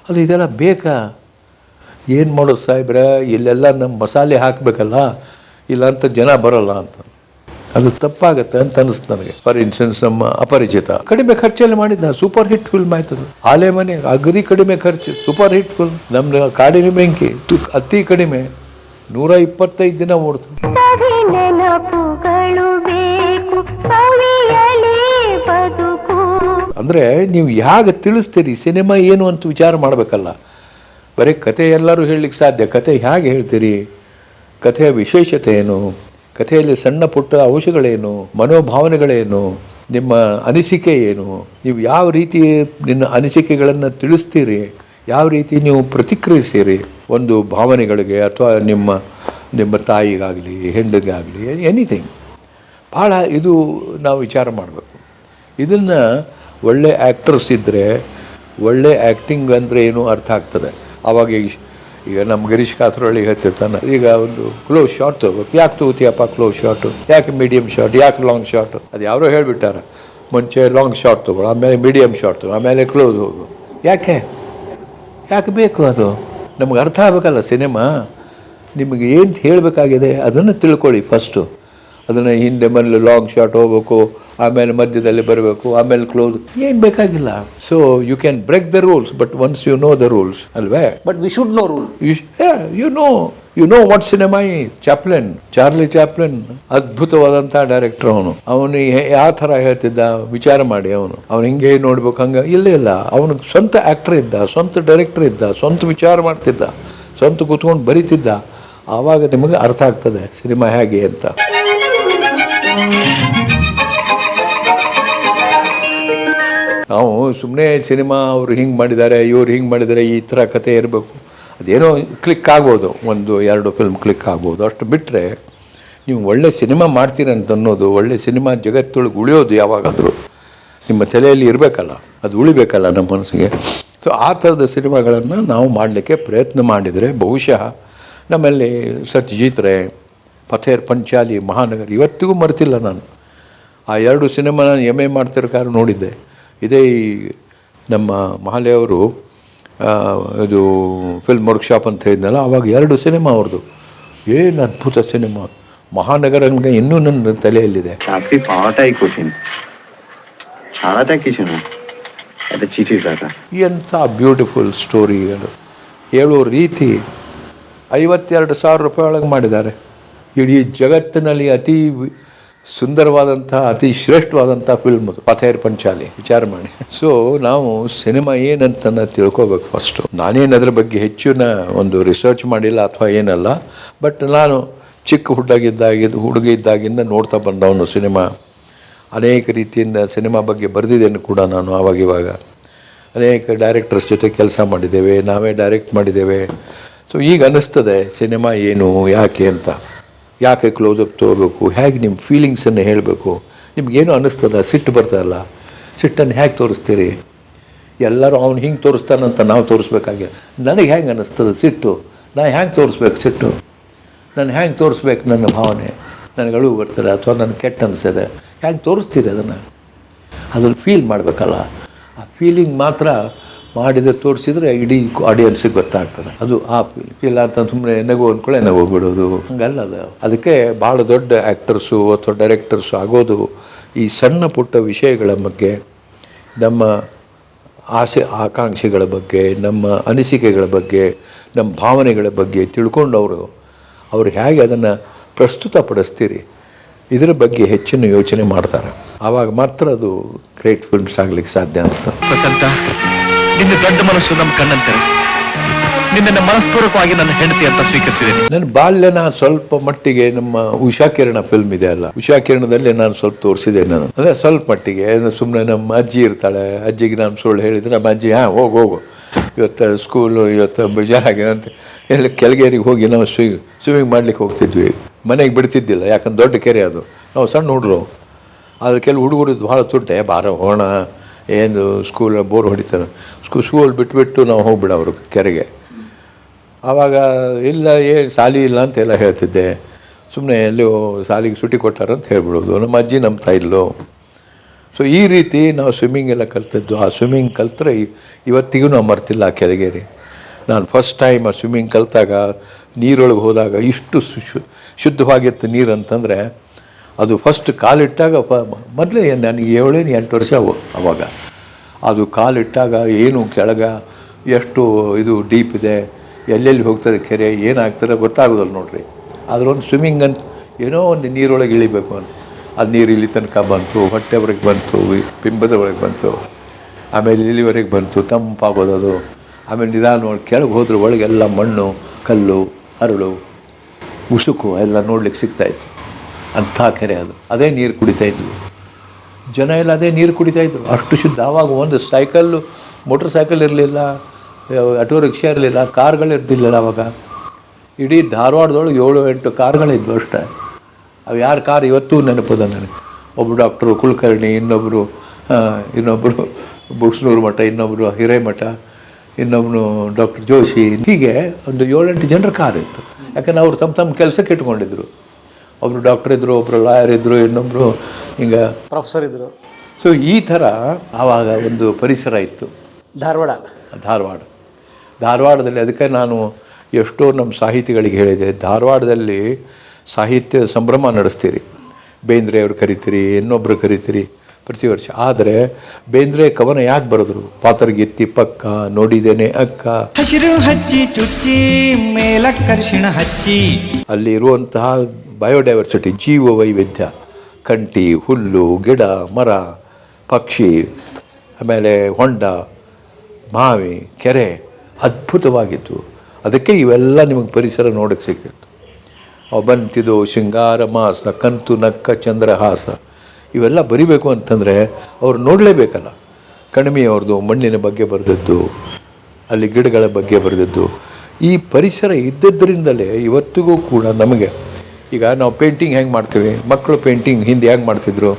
ಅದು ಇದೆಲ್ಲ ಬೇಕಾ? ಏನು ಮಾಡೋದು ಸಾಹೇಬ್ರೆ ಇಲ್ಲೆಲ್ಲ ನಮ್ಮ ಮಸಾಲೆ ಹಾಕಬೇಕಲ್ಲ ಇಲ್ಲ ಅಂತ ಜನ ಬರೋಲ್ಲ ಅಂತ. ಅದು ತಪ್ಪಾಗತ್ತೆ ಅಂತ ಅನಿಸ್ತು ನನಗೆ. ಫಾರ್ ಇನ್ಸ್ಟೆನ್ಸ್ ನಮ್ಮ ಅಪರಿಚಿತ. ಕಡಿಮೆ ಖರ್ಚಲ್ಲಿ ಮಾಡಿದ್ದ ಸೂಪರ್ ಹಿಟ್ ಫಿಲ್ಮ್ ಆಯ್ತದು. ಆಲೆ ಮನೆ ಅಗದಿ ಕಡಿಮೆ ಖರ್ಚು ಸೂಪರ್ ಹಿಟ್ ಫಿಲ್ಮ್ ನಮ್ಮ ಕಾಡಿನ ಬೆಂಕಿ ತು- ಅತಿ ಕಡಿಮೆ ನೂರ ಇಪ್ಪತ್ತೈದು ದಿನ ಓಡ್ತು. ಅಂದರೆ ನೀವು ಹೇಗೆ ತಿಳಿಸ್ತೀರಿ ಸಿನಿಮಾ ಏನು ಅಂತ ವಿಚಾರ ಮಾಡಬೇಕಲ್ಲ. ಬರೀ ಕತೆ ಎಲ್ಲರೂ ಹೇಳಲಿಕ್ಕೆ ಸಾಧ್ಯ. ಕತೆ ಹೇಗೆ ಹೇಳ್ತೀರಿ? ಕಥೆಯ ವಿಶೇಷತೆ ಏನು ಕಥೆಯಲ್ಲಿ ಸಣ್ಣ ಪುಟ್ಟ ಅಂಶಗಳೇನು? ಮನೋಭಾವನೆಗಳೇನು? ನಿಮ್ಮ ಅನಿಸಿಕೆ ಏನು? ನೀವು ಯಾವ ರೀತಿ ನಿನ್ನ ಅನಿಸಿಕೆಗಳನ್ನು ತಿಳಿಸ್ತೀರಿ? ಯಾವ ರೀತಿ ನೀವು ಪ್ರತಿಕ್ರಿಯಿಸ್ತೀರಿ? ಒಂದು ಭಾವನೆಗಳಿಗೆ ಅಥವಾ ನಿಮ್ಮ ನಿಮ್ಮ ತಾಯಿಗಾಗಲಿ ಹೆಂಡರಿಗಾಗಲಿ ಎನಿಥಿಂಗ್ ಭಾಳ ಇದು ನಾವು ವಿಚಾರ ಮಾಡಬೇಕು. ಇದನ್ನು ಒಳ್ಳೆ ಆ್ಯಕ್ಟರ್ಸ್ ಇದ್ದರೆ ಒಳ್ಳೆ ಆ್ಯಕ್ಟಿಂಗ್ ಅಂದರೆ ಏನು ಅರ್ಥ ಆಗ್ತದೆ? ಆವಾಗ ಈಗ ನಮ್ಮ ಗಿರೀಶ್ ಕಾಸರಳ್ಳಿ ಹೇಳ್ತಿರ್ತಾನೆ, ಈಗ ಒಂದು ಕ್ಲೋಸ್ ಶಾರ್ಟ್ ತಗೋಬೇಕು. ಯಾಕೆ ತಗೋತೀಯಪ್ಪ ಕ್ಲೋಸ್ ಶಾರ್ಟು ಯಾಕೆ ಮೀಡಿಯಮ್ ಶಾರ್ಟ್ ಯಾಕೆ ಲಾಂಗ್ ಶಾರ್ಟು ಅದು ಯಾರೋ ಹೇಳಿಬಿಟ್ಟಾರೆ, ಮುಂಚೆ ಲಾಂಗ್ ಶಾರ್ಟ್ ತಗೊಳ್ಳೋ, ಆಮೇಲೆ ಮೀಡಿಯಮ್ ಶಾರ್ಟ್ ತಗೋ ಆಮೇಲೆ ಕ್ಲೋಸ್ ಹೋಗು. ಯಾಕೆ? ಯಾಕೆ ಬೇಕು ಅದು? ನಮ್ಗೆ ಅರ್ಥ ಆಗಬೇಕಲ್ಲ ಸಿನಿಮಾ? ನಿಮಗೆ ಏನು ಹೇಳಬೇಕಾಗಿದೆ ಅದನ್ನು ತಿಳ್ಕೊಳ್ಳಿ ಫಸ್ಟು ಅದನ್ನು ಹಿಂದೆ ಮೊದಲು ಲಾಂಗ್ ಶಾಟ್ ಹೋಗಬೇಕು ಆಮೇಲೆ ಮಧ್ಯದಲ್ಲಿ ಬರಬೇಕು ಆಮೇಲೆ ಕ್ಲೋಸ್ ಏನು ಬೇಕಾಗಿಲ್ಲ. So you can break the rules but once you know the rules ಅಲ್ವೇ? But we should know rule you know you know what cinema ಈ ಚಾಪ್ಲಿನ್ ಚಾರ್ಲಿ ಚಾಪ್ಲಿನ್ ಅದ್ಭುತವಾದಂತಹ ಡೈರೆಕ್ಟರ್ ಅವನು. ಅವನು ಯಾವ ಥರ ಹೇಳ್ತಿದ್ದ ವಿಚಾರ ಮಾಡಿ ಅವನು. ಅವನು ಹಿಂಗೆ ನೋಡ್ಬೇಕು ಹಂಗೆ ಇಲ್ಲ ಇಲ್ಲ. ಅವನು ಸ್ವಂತ ಆ್ಯಕ್ಟರ್ ಇದ್ದ ಸ್ವಂತ ಡೈರೆಕ್ಟರ್ ಇದ್ದ ಸ್ವಂತ ವಿಚಾರ ಮಾಡ್ತಿದ್ದ ಸ್ವಂತ ಕೂತ್ಕೊಂಡು ಬರೀತಿದ್ದ. ಆವಾಗ ನಿಮಗೆ ಅರ್ಥ ಆಗ್ತದೆ ಸಿನಿಮಾ ಹೇಗೆ ಅಂತ. ನಾವು ಸುಮ್ಮನೆ ಸಿನಿಮಾ ಅವರು ಹಿಂಗೆ ಮಾಡಿದ್ದಾರೆ, ಇವ್ರು ಹಿಂಗೆ ಮಾಡಿದ್ದಾರೆ, ಈ ಥರ ಕತೆ ಇರಬೇಕು. ಅದೇನೋ ಕ್ಲಿಕ್ ಆಗ್ಬೋದು, ಒಂದು ಎರಡು ಫಿಲ್ಮ್ ಕ್ಲಿಕ್ ಆಗ್ಬೋದು. ಅಷ್ಟು ಬಿಟ್ಟರೆ ನೀವು ಒಳ್ಳೆ ಸಿನಿಮಾ ಮಾಡ್ತೀರಂತ ಅನ್ನೋದು, ಒಳ್ಳೆ ಸಿನಿಮಾ ಜಗತ್ತೊಳಗೆ ಉಳಿಯೋದು ಯಾವಾಗಾದರೂ. ನಿಮ್ಮ ತಲೆಯಲ್ಲಿ ಇರಬೇಕಲ್ಲ, ಅದು ಉಳಿಬೇಕಲ್ಲ ನಮ್ಮ ಮನಸ್ಸಿಗೆ. ಸೊ ಆ ಥರದ ಸಿನಿಮಾಗಳನ್ನು ನಾವು ಮಾಡಲಿಕ್ಕೆ ಪ್ರಯತ್ನ ಮಾಡಿದರೆ ಬಹುಶಃ ನಮ್ಮಲ್ಲಿ ಸತ್ಯಜೀತ್ ರೇ ಪಥೇರ್ ಪಂಚಾಲಿ ಮಹಾನಗರ್ ಇವತ್ತಿಗೂ ಮರ್ತಿಲ್ಲ ನಾನು ಆ ಎರಡು ಸಿನಿಮಾ ನಾನು ಎಮ್ ಎ ಮಾಡ್ತಿರ್ಬೇಕಾದ್ರೆ ನೋಡಿದ್ದೆ ಇದೇ ಈ ನಮ್ಮ ಮಹಾಲೆಯವರು ಆ, ಇದು ಫಿಲ್ಮ್ ವರ್ಕ್ಶಾಪ್ ಅಂತ ಹೇಳಿದ್ನಲ್ಲ ಆವಾಗ ಎರಡು ಸಿನಿಮಾ ಅವ್ರದ್ದು ಏನು ಅದ್ಭುತ ಸಿನಿಮಾ ಮಹಾನಗರ ಅಂದ್ರೆ ಇನ್ನೂ ನನ್ನ ತಲೆಯಲ್ಲಿದೆ আপনি পাওয়াটাই কঠিন ছাড়াটা কিছু না একটা চিঠির টাকা ಎಂಥ ಬ್ಯೂಟಿಫುಲ್ ಸ್ಟೋರಿಗಳು ಹೇಳೋ ರೀತಿ ಐವತ್ತೆರಡು ಸಾವಿರ ರೂಪಾಯಿ ಒಳಗೆ ಮಾಡಿದ್ದಾರೆ ಇಡೀ ಜಗತ್ತಿನಲ್ಲಿ ಅತಿ ಸುಂದರವಾದಂಥ, ಅತಿ ಶ್ರೇಷ್ಠವಾದಂಥ ಫಿಲ್ಮ್ ಅದು. ಪಥೇರ್ ಪಂಚಾಲಿ, ವಿಚಾರ ಮಾಡಿ. ಸೊ ನಾವು ಸಿನಿಮಾ ಏನಂತ ತಿಳ್ಕೋಬೇಕು ಫಸ್ಟು ನಾನೇನು ಅದ್ರ ಬಗ್ಗೆ ಹೆಚ್ಚಿನ ಒಂದು ರಿಸರ್ಚ್ ಮಾಡಿಲ್ಲ ಅಥವಾ ಏನಲ್ಲ ಬಟ್ ನಾನು ಚಿಕ್ಕ ಹುಡುಗಿದ್ದಾಗಿದ್ದು ಹುಡುಗ ಇದ್ದಾಗಿಂದ ನೋಡ್ತಾ ಬಂದವನು ಸಿನಿಮಾ ಅನೇಕ ರೀತಿಯಿಂದ ಸಿನಿಮಾ ಬಗ್ಗೆ ಬರೆದಿದ್ದೇನೆ ಕೂಡ ನಾನು ಆವಾಗ ಇವಾಗ. ಅನೇಕ ಡೈರೆಕ್ಟರ್ಸ್ ಜೊತೆ ಕೆಲಸ ಮಾಡಿದ್ದೇವೆ, ನಾವೇ ಡೈರೆಕ್ಟ್ ಮಾಡಿದ್ದೇವೆ. ಸೊ ಈಗ ಅನ್ನಿಸ್ತದೆ ಸಿನಿಮಾ ಏನು, ಯಾಕೆ ಅಂತ. ಯಾಕೆ ಕ್ಲೋಸಪ್ ತಗೋಬೇಕು ಹೇಗೆ ನಿಮ್ಮ ಫೀಲಿಂಗ್ಸನ್ನು ಹೇಳಬೇಕು? ನಿಮ್ಗೇನು ಅನ್ನಿಸ್ತದ? ಸಿಟ್ಟು ಬರ್ತದಲ್ಲ ಸಿಟ್ಟನ್ನು ಹೇಗೆ ತೋರಿಸ್ತೀರಿ? ಎಲ್ಲರೂ ಅವ್ನು ಹಿಂಗೆ ತೋರಿಸ್ತಾನಂತ ನಾವು ತೋರಿಸ್ಬೇಕಾಗಿಲ್ಲ ನನಗೆ ಹೆಂಗೆ ಅನ್ನಿಸ್ತದೆ ಸಿಟ್ಟು? ನಾನು ಹ್ಯಾಂಗೆ ತೋರಿಸ್ಬೇಕು ಸಿಟ್ಟು? ನಾನು ಹ್ಯಾಂಗೆ ತೋರಿಸ್ಬೇಕು ನನ್ನ ಭಾವನೆ? ನನಗೆ ಅಳುವು ಬರ್ತದೆ ಅಥವಾ ನನಗೆ ಕೆಟ್ಟ ಅನಿಸ್ತದೆ ಹ್ಯಾಂಗೆ ತೋರಿಸ್ತೀರಿ ಅದನ್ನು? ಅದನ್ನು ಫೀಲ್ ಮಾಡಬೇಕಲ್ಲ. ಆ ಫೀಲಿಂಗ್ ಮಾತ್ರ ಮಾಡಿದ ತೋರಿಸಿದ್ರೆ ಇಡೀ ಆಡಿಯನ್ಸಿಗೆ ಗೊತ್ತಾಗ್ತದೆ. ಅದು, ಆ ಫೀಲ್ ಅಂತ ಸುಮ್ಮನೆ ನಗು ಅಂದ್ಕೊಳ್ಳೆ, ನಗು ಬಿಡೋದು ಹಂಗಲ್ಲ ಅದು. ಅದಕ್ಕೆ ಭಾಳ ದೊಡ್ಡ ಆ್ಯಕ್ಟರ್ಸು ಅಥವಾ ಡೈರೆಕ್ಟರ್ಸು ಆಗೋದು ಈ ಸಣ್ಣ ಪುಟ್ಟ ವಿಷಯಗಳ ಬಗ್ಗೆ, ನಮ್ಮ ಆಸೆ, ಆಕಾಂಕ್ಷೆಗಳ ಬಗ್ಗೆ, ನಮ್ಮ ಅನಿಸಿಕೆಗಳ ಬಗ್ಗೆ, ನಮ್ಮ ಭಾವನೆಗಳ ಬಗ್ಗೆ ತಿಳ್ಕೊಂಡವರು, ಅವರು ಹೇಗೆ ಅದನ್ನು ಪ್ರಸ್ತುತಪಡಿಸ್ತೀರಿ, ಇದರ ಬಗ್ಗೆ ಹೆಚ್ಚಿನ ಯೋಚನೆ ಮಾಡ್ತಾರೆ. ಆವಾಗ ಮಾತ್ರ ಅದು ಗ್ರೇಟ್ ಫಿಲ್ಮ್ಸ್ ಆಗ್ಲಿಕ್ಕೆ ಸಾಧ್ಯ ಅನಿಸ್ತದೆ ನಿನ್ನ ದೊಡ್ಡ ಮನಸ್ಸು ನಮ್ಮ ಕಣ್ಣನ್ನು ತೆರೆಸಿ. ನಿನ್ನನ್ನು ಮನಸ್ಪೂರ್ವಕವಾಗಿ ನನ್ನ ಹೆಂಡತಿ ಅಂತ ಸ್ವೀಕರಿಸಿದ್ದೇನೆ ನನ್ನ ಬಾಲ್ಯನ ಸ್ವಲ್ಪ ಮಟ್ಟಿಗೆ ನಮ್ಮ ಉಷಾ ಕಿರಣ ಫಿಲ್ಮ್ ಇದೆ ಅಲ್ಲ. ಉಷಾ ಕಿರಣದಲ್ಲಿ ನಾನು ಸ್ವಲ್ಪ ತೋರಿಸಿದೆ ನಾನು. ಅಂದ್ರೆ ಸ್ವಲ್ಪ ಮಟ್ಟಿಗೆ ಸುಮ್ಮನೆ ನಮ್ಮ ಅಜ್ಜಿ ಇರ್ತಾಳೆ, ಅಜ್ಜಿಗೆ ನಾನು ಸುಳ್ಳು ಹೇಳಿದ್ರೆ ನಮ್ಮ ಅಜ್ಜಿ, ಹಾಂ, ಹೋಗು ಹೋಗು. ಇವತ್ತು ಸ್ಕೂಲು ಇವತ್ತು ಬೇಜಾರಾಗಿದೆ ಅಂತ. ಎಲ್ಲ ಕೆಳಗೇರಿಗೆ ಹೋಗಿ ನಾವು ಸ್ವಿ ಸ್ವಿಮ್ಮಿಂಗ್ ಮಾಡ್ಲಿಕ್ಕೆ ಹೋಗ್ತಿದ್ವಿ. ಮನೆಗೆ ಬಿಡ್ತಿದ್ದಿಲ್ಲ, ಯಾಕಂದ್ರೆ ದೊಡ್ಡ ಕೆರೆ ಅದು. ನಾವು ಸಣ್ಣ ಹುಡುಗರು ಅದು ಕೆಲವು ಹುಡುಗರು ಭಾಳ ತುಟ್ಟೆ ಬಾರ, ಹೋಗೋಣ. ಏನು ಸ್ಕೂಲ್ ಬೋರ್ ಹೊಡಿತಾರೆ ಸ್ಕೂ ಸ್ಕೂಲ್ ಬಿಟ್ಬಿಟ್ಟು ನಾವು ಹೋಗ್ಬಿಡೋರು ಕೆರೆಗೆ. ಆವಾಗ ಇಲ್ಲ, ಏನು ಸಾಲಿ ಇಲ್ಲ ಅಂತ ಎಲ್ಲ ಹೇಳ್ತಿದ್ದೆ. ಸುಮ್ಮನೆ ಎಲ್ಲೋ ಸಾಲಿಗೆ ಸುಟಿ ಕೊಟ್ಟಾರಂತ ಹೇಳ್ಬಿಡೋದು. ನಮ್ಮ ಅಜ್ಜಿ ನಮ್ಮ ತಾಯಿಲ್ಲು. ಸೊ ಈ ರೀತಿ ನಾವು ಸ್ವಿಮ್ಮಿಂಗ್ ಎಲ್ಲ ಕಲ್ತಿದ್ದು. ಆ ಸ್ವಿಮ್ಮಿಂಗ್ ಕಲ್ತ್ರೆ ಇವತ್ತಿಗೂ ನಾವು ಮರ್ತಿಲ್ಲ ಆ ಕೆಳಗೇರಿ. ನಾನು ಫಸ್ಟ್ ಟೈಮ್ ಆ ಸ್ವಿಮ್ಮಿಂಗ್ ಕಲ್ತಾಗ, ನೀರೊಳಗೆ ಹೋದಾಗ ಇಷ್ಟು ಶುದ್ಧವಾಗಿತ್ತು ನೀರು ಅಂತಂದರೆ ಅದು ಫಸ್ಟ್ ಕಾಲಿಟ್ಟಾಗ ಪ, ಮೊದಲೇ ನನಗೆ ಏಳೇನು ಎಂಟು ವರ್ಷ ಅವು ಅವಾಗ. ಅದು ಕಾಲಿಟ್ಟಾಗ ಏನು ಕೆಳಗ ಎಷ್ಟು ಇದು ಡೀಪ್ ಇದೆ, ಎಲ್ಲೆಲ್ಲಿ ಹೋಗ್ತಾರೆ ಕೆರೆ ಏನಾಗ್ತಾರೆ ಗೊತ್ತಾಗೋದಲ್ಲ ನೋಡ್ರಿ. ಅದ್ರೊಂದು ಸ್ವಿಮ್ಮಿಂಗ್ ಅಂತ ಏನೋ ಒಂದು ನೀರೊಳಗೆ ಇಳಿಬೇಕು ಅಂತ ಅದು ನೀರು ಇಲ್ಲಿ ತನಕ ಬಂತು ಹೊಟ್ಟೆವರೆಗೆ ಬಂತು ಬಿಂಬದ ಒಳಗೆ ಬಂತು. ಆಮೇಲೆ ಇಲ್ಲಿವರೆಗೆ ಬಂತು, ತಂಪಾಗೋದು ಅದು. ಆಮೇಲೆ ನಿಧಾನವಾಗಿ ಕೆಳಗೆ ಹೋದ್ರೆ ಒಳಗೆಲ್ಲ ಮಣ್ಣು, ಕಲ್ಲು, ಅರಳು, ಉಸುಕು ಎಲ್ಲ ನೋಡ್ಲಿಕ್ಕೆ ಸಿಗ್ತಾಯಿತ್ತು ಅಂಥ ಕೆರೆ ಅದು. ಅದೇ ನೀರು ಕುಡಿತಾ ಇದ್ವಿ. ಜನ ಎಲ್ಲ ಅದೇ ನೀರು ಕುಡಿತಾ ಇದ್ರು. ಅಷ್ಟು ಶುದ್ಧ. ಆವಾಗ ಒಂದು ಸೈಕಲ್ಲು ಮೋಟ್ರ್ ಸೈಕಲ್ ಇರಲಿಲ್ಲ ಆಟೋ ರಿಕ್ಷಾ ಇರಲಿಲ್ಲ ಕಾರ್ಗಳು ಇರ್ತಿರ್ಲಿಲ್ಲ ಆವಾಗ ಇಡೀ ಧಾರವಾಡದೊಳಗೆ ಏಳು, ಎಂಟು ಕಾರ್ಗಳಿದ್ವು ಅಷ್ಟೇ. ಅವು ಯಾರು ಕಾರ್ ಇವತ್ತೂ ನೆನಪದ ನನಗೆ? ಒಬ್ಬ ಡಾಕ್ಟ್ರು ಕುಲಕರ್ಣಿ ಇನ್ನೊಬ್ಬರು ಇನ್ನೊಬ್ಬರು ಬುಕ್ಸ್ನೂರು ಮಠ ಇನ್ನೊಬ್ಬರು ಹಿರೇಮಠ ಇನ್ನೊಬ್ಬನು ಡಾಕ್ಟರ್ ಜೋಶಿ. ಹೀಗೆ ಒಂದು ಏಳೆಂಟು ಜನರ ಕಾರ್ ಇತ್ತು. ಯಾಕಂದ್ರೆ ಅವ್ರು ತಮ್ಮ ತಮ್ಮ ಕೆಲಸಕ್ಕೆ ಇಟ್ಕೊಂಡಿದ್ರು. ಒಬ್ಬರು ಡಾಕ್ಟರ್ ಇದ್ದರು ಒಬ್ಬರು ಲಾಯರ್ ಇದ್ದರು ಇನ್ನೊಬ್ಬರು ಹಿಂಗೆ. ಪ್ರೊಫೆಸರ್ ಇದ್ದರು ಸೊ ಈ ಥರ ಆವಾಗ ಒಂದು ಪರಿಸರ ಇತ್ತು. ಧಾರವಾಡ. ಧಾರವಾಡ. ಧಾರವಾಡದಲ್ಲಿ ಅದಕ್ಕೆ ನಾನು ಎಷ್ಟೋ ನಮ್ಮ ಸಾಹಿತಿಗಳಿಗೆ ಹೇಳಿದೆ ಧಾರವಾಡದಲ್ಲಿ ಸಾಹಿತ್ಯ ಸಂಭ್ರಮ ನಡೆಸ್ತೀರಿ. ಬೇಂದ್ರೆ ಅವ್ರು ಕರಿತೀರಿ ಇನ್ನೊಬ್ಬರು ಕರಿತೀರಿ ಪ್ರತಿ ವರ್ಷ. ಆದರೆ ಬೇಂದ್ರೆ ಕವನ ಯಾಕೆ ಬರೆದ್ರು? ಪಾತರ್ಗಿತ್ತಿ ಪಕ್ಕ ನೋಡಿದ್ದೇನೆ ಅಕ್ಕ. ಹಸಿರು ಹಚ್ಚಿ ಚುಚ್ಚಿ ಮೇಲಕ್ಕರ್ಷಿಣ ಹಚ್ಚಿ. ಅಲ್ಲಿ ಇರುವಂತಹ ಬಯೋಡೈವರ್ಸಿಟಿ ಜೀವ ವೈವಿಧ್ಯ ಕಂಟಿ, ಹುಲ್ಲು, ಗಿಡ, ಮರ, ಪಕ್ಷಿ, ಆಮೇಲೆ ಹೊಂಡ, ಮಾವಿ, ಕೆರೆ ಅದ್ಭುತವಾಗಿತ್ತು. ಅದಕ್ಕೆ ಇವೆಲ್ಲ ನಿಮಗೆ ಪರಿಸರ ನೋಡಕ್ಕೆ ಸಿಗ್ತಿತ್ತು. ಬಂತಿದ್ದು ಶೃಂಗಾರ, ಮಾಸ, ಕಂತು, ನಕ್ಕ ಚಂದ್ರಹಾಸ ಇವೆಲ್ಲ ಬರಿಬೇಕು ಅಂತಂದರೆ ಅವ್ರು ನೋಡಲೇಬೇಕಲ್ಲ. ಕಣಿಮೆ ಅವ್ರದ್ದು ಮಣ್ಣಿನ ಬಗ್ಗೆ ಬರೆದದ್ದು, ಅಲ್ಲಿ ಗಿಡಗಳ ಬಗ್ಗೆ ಬರೆದದ್ದು. ಈ ಪರಿಸರ ಇದ್ದದ್ರಿಂದಲೇ ಇವತ್ತಿಗೂ ಕೂಡ ನಮಗೆ ಈಗ ನಾವು ಪೇಂಟಿಂಗ್ ಹೆಂಗೆ ಮಾಡ್ತೀವಿ? ಮಕ್ಕಳು ಪೇಂಟಿಂಗ್ ಹಿಂದೆ ಹೆಂಗೆ ಮಾಡ್ತಿದ್ರು?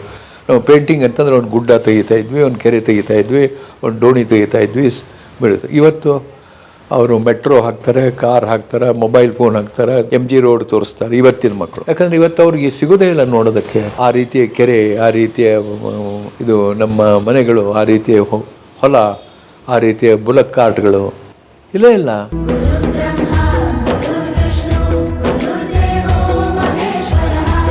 ನಾವು ಪೇಂಟಿಂಗ್ ಅಂತಂದ್ರೆ ಒಂದು ಗುಡ್ಡ ತೆಗಿತಾ ಇದ್ವಿ, ಒಂದು ಕೆರೆ ತೆಗಿತಾ ಇದ್ವಿ, ಒಂದು ಡೋಣಿ ತೆಗಿತಾ ಇದ್ವಿ ಬೀಳುತ್ತೆ. ಇವತ್ತು ಅವರು ಮೆಟ್ರೋ ಹಾಕ್ತಾರೆ ಕಾರ್ ಹಾಕ್ತಾರೆ ಮೊಬೈಲ್ ಫೋನ್ ಹಾಕ್ತಾರೆ ಎಂ ಜಿ ರೋಡ್ ತೋರಿಸ್ತಾರೆ ಇವತ್ತಿನ ಮಕ್ಕಳು ಯಾಕಂದ್ರೆ ಇವತ್ತು ಅವ್ರಿಗೆ ಸಿಗೋದೇ ಇಲ್ಲ ನೋಡೋದಕ್ಕೆ. ಆ ರೀತಿಯ ಕೆರೆ, ಆ ರೀತಿಯ ಇದು ನಮ್ಮ ಮನೆಗಳು, ಆ ರೀತಿಯ ಹೊಲ, ಆ ರೀತಿಯ ಬುಲಕ್ ಕಾರ್ಟ್ಗಳು ಇಲ್ಲೇ ಇಲ್ಲ.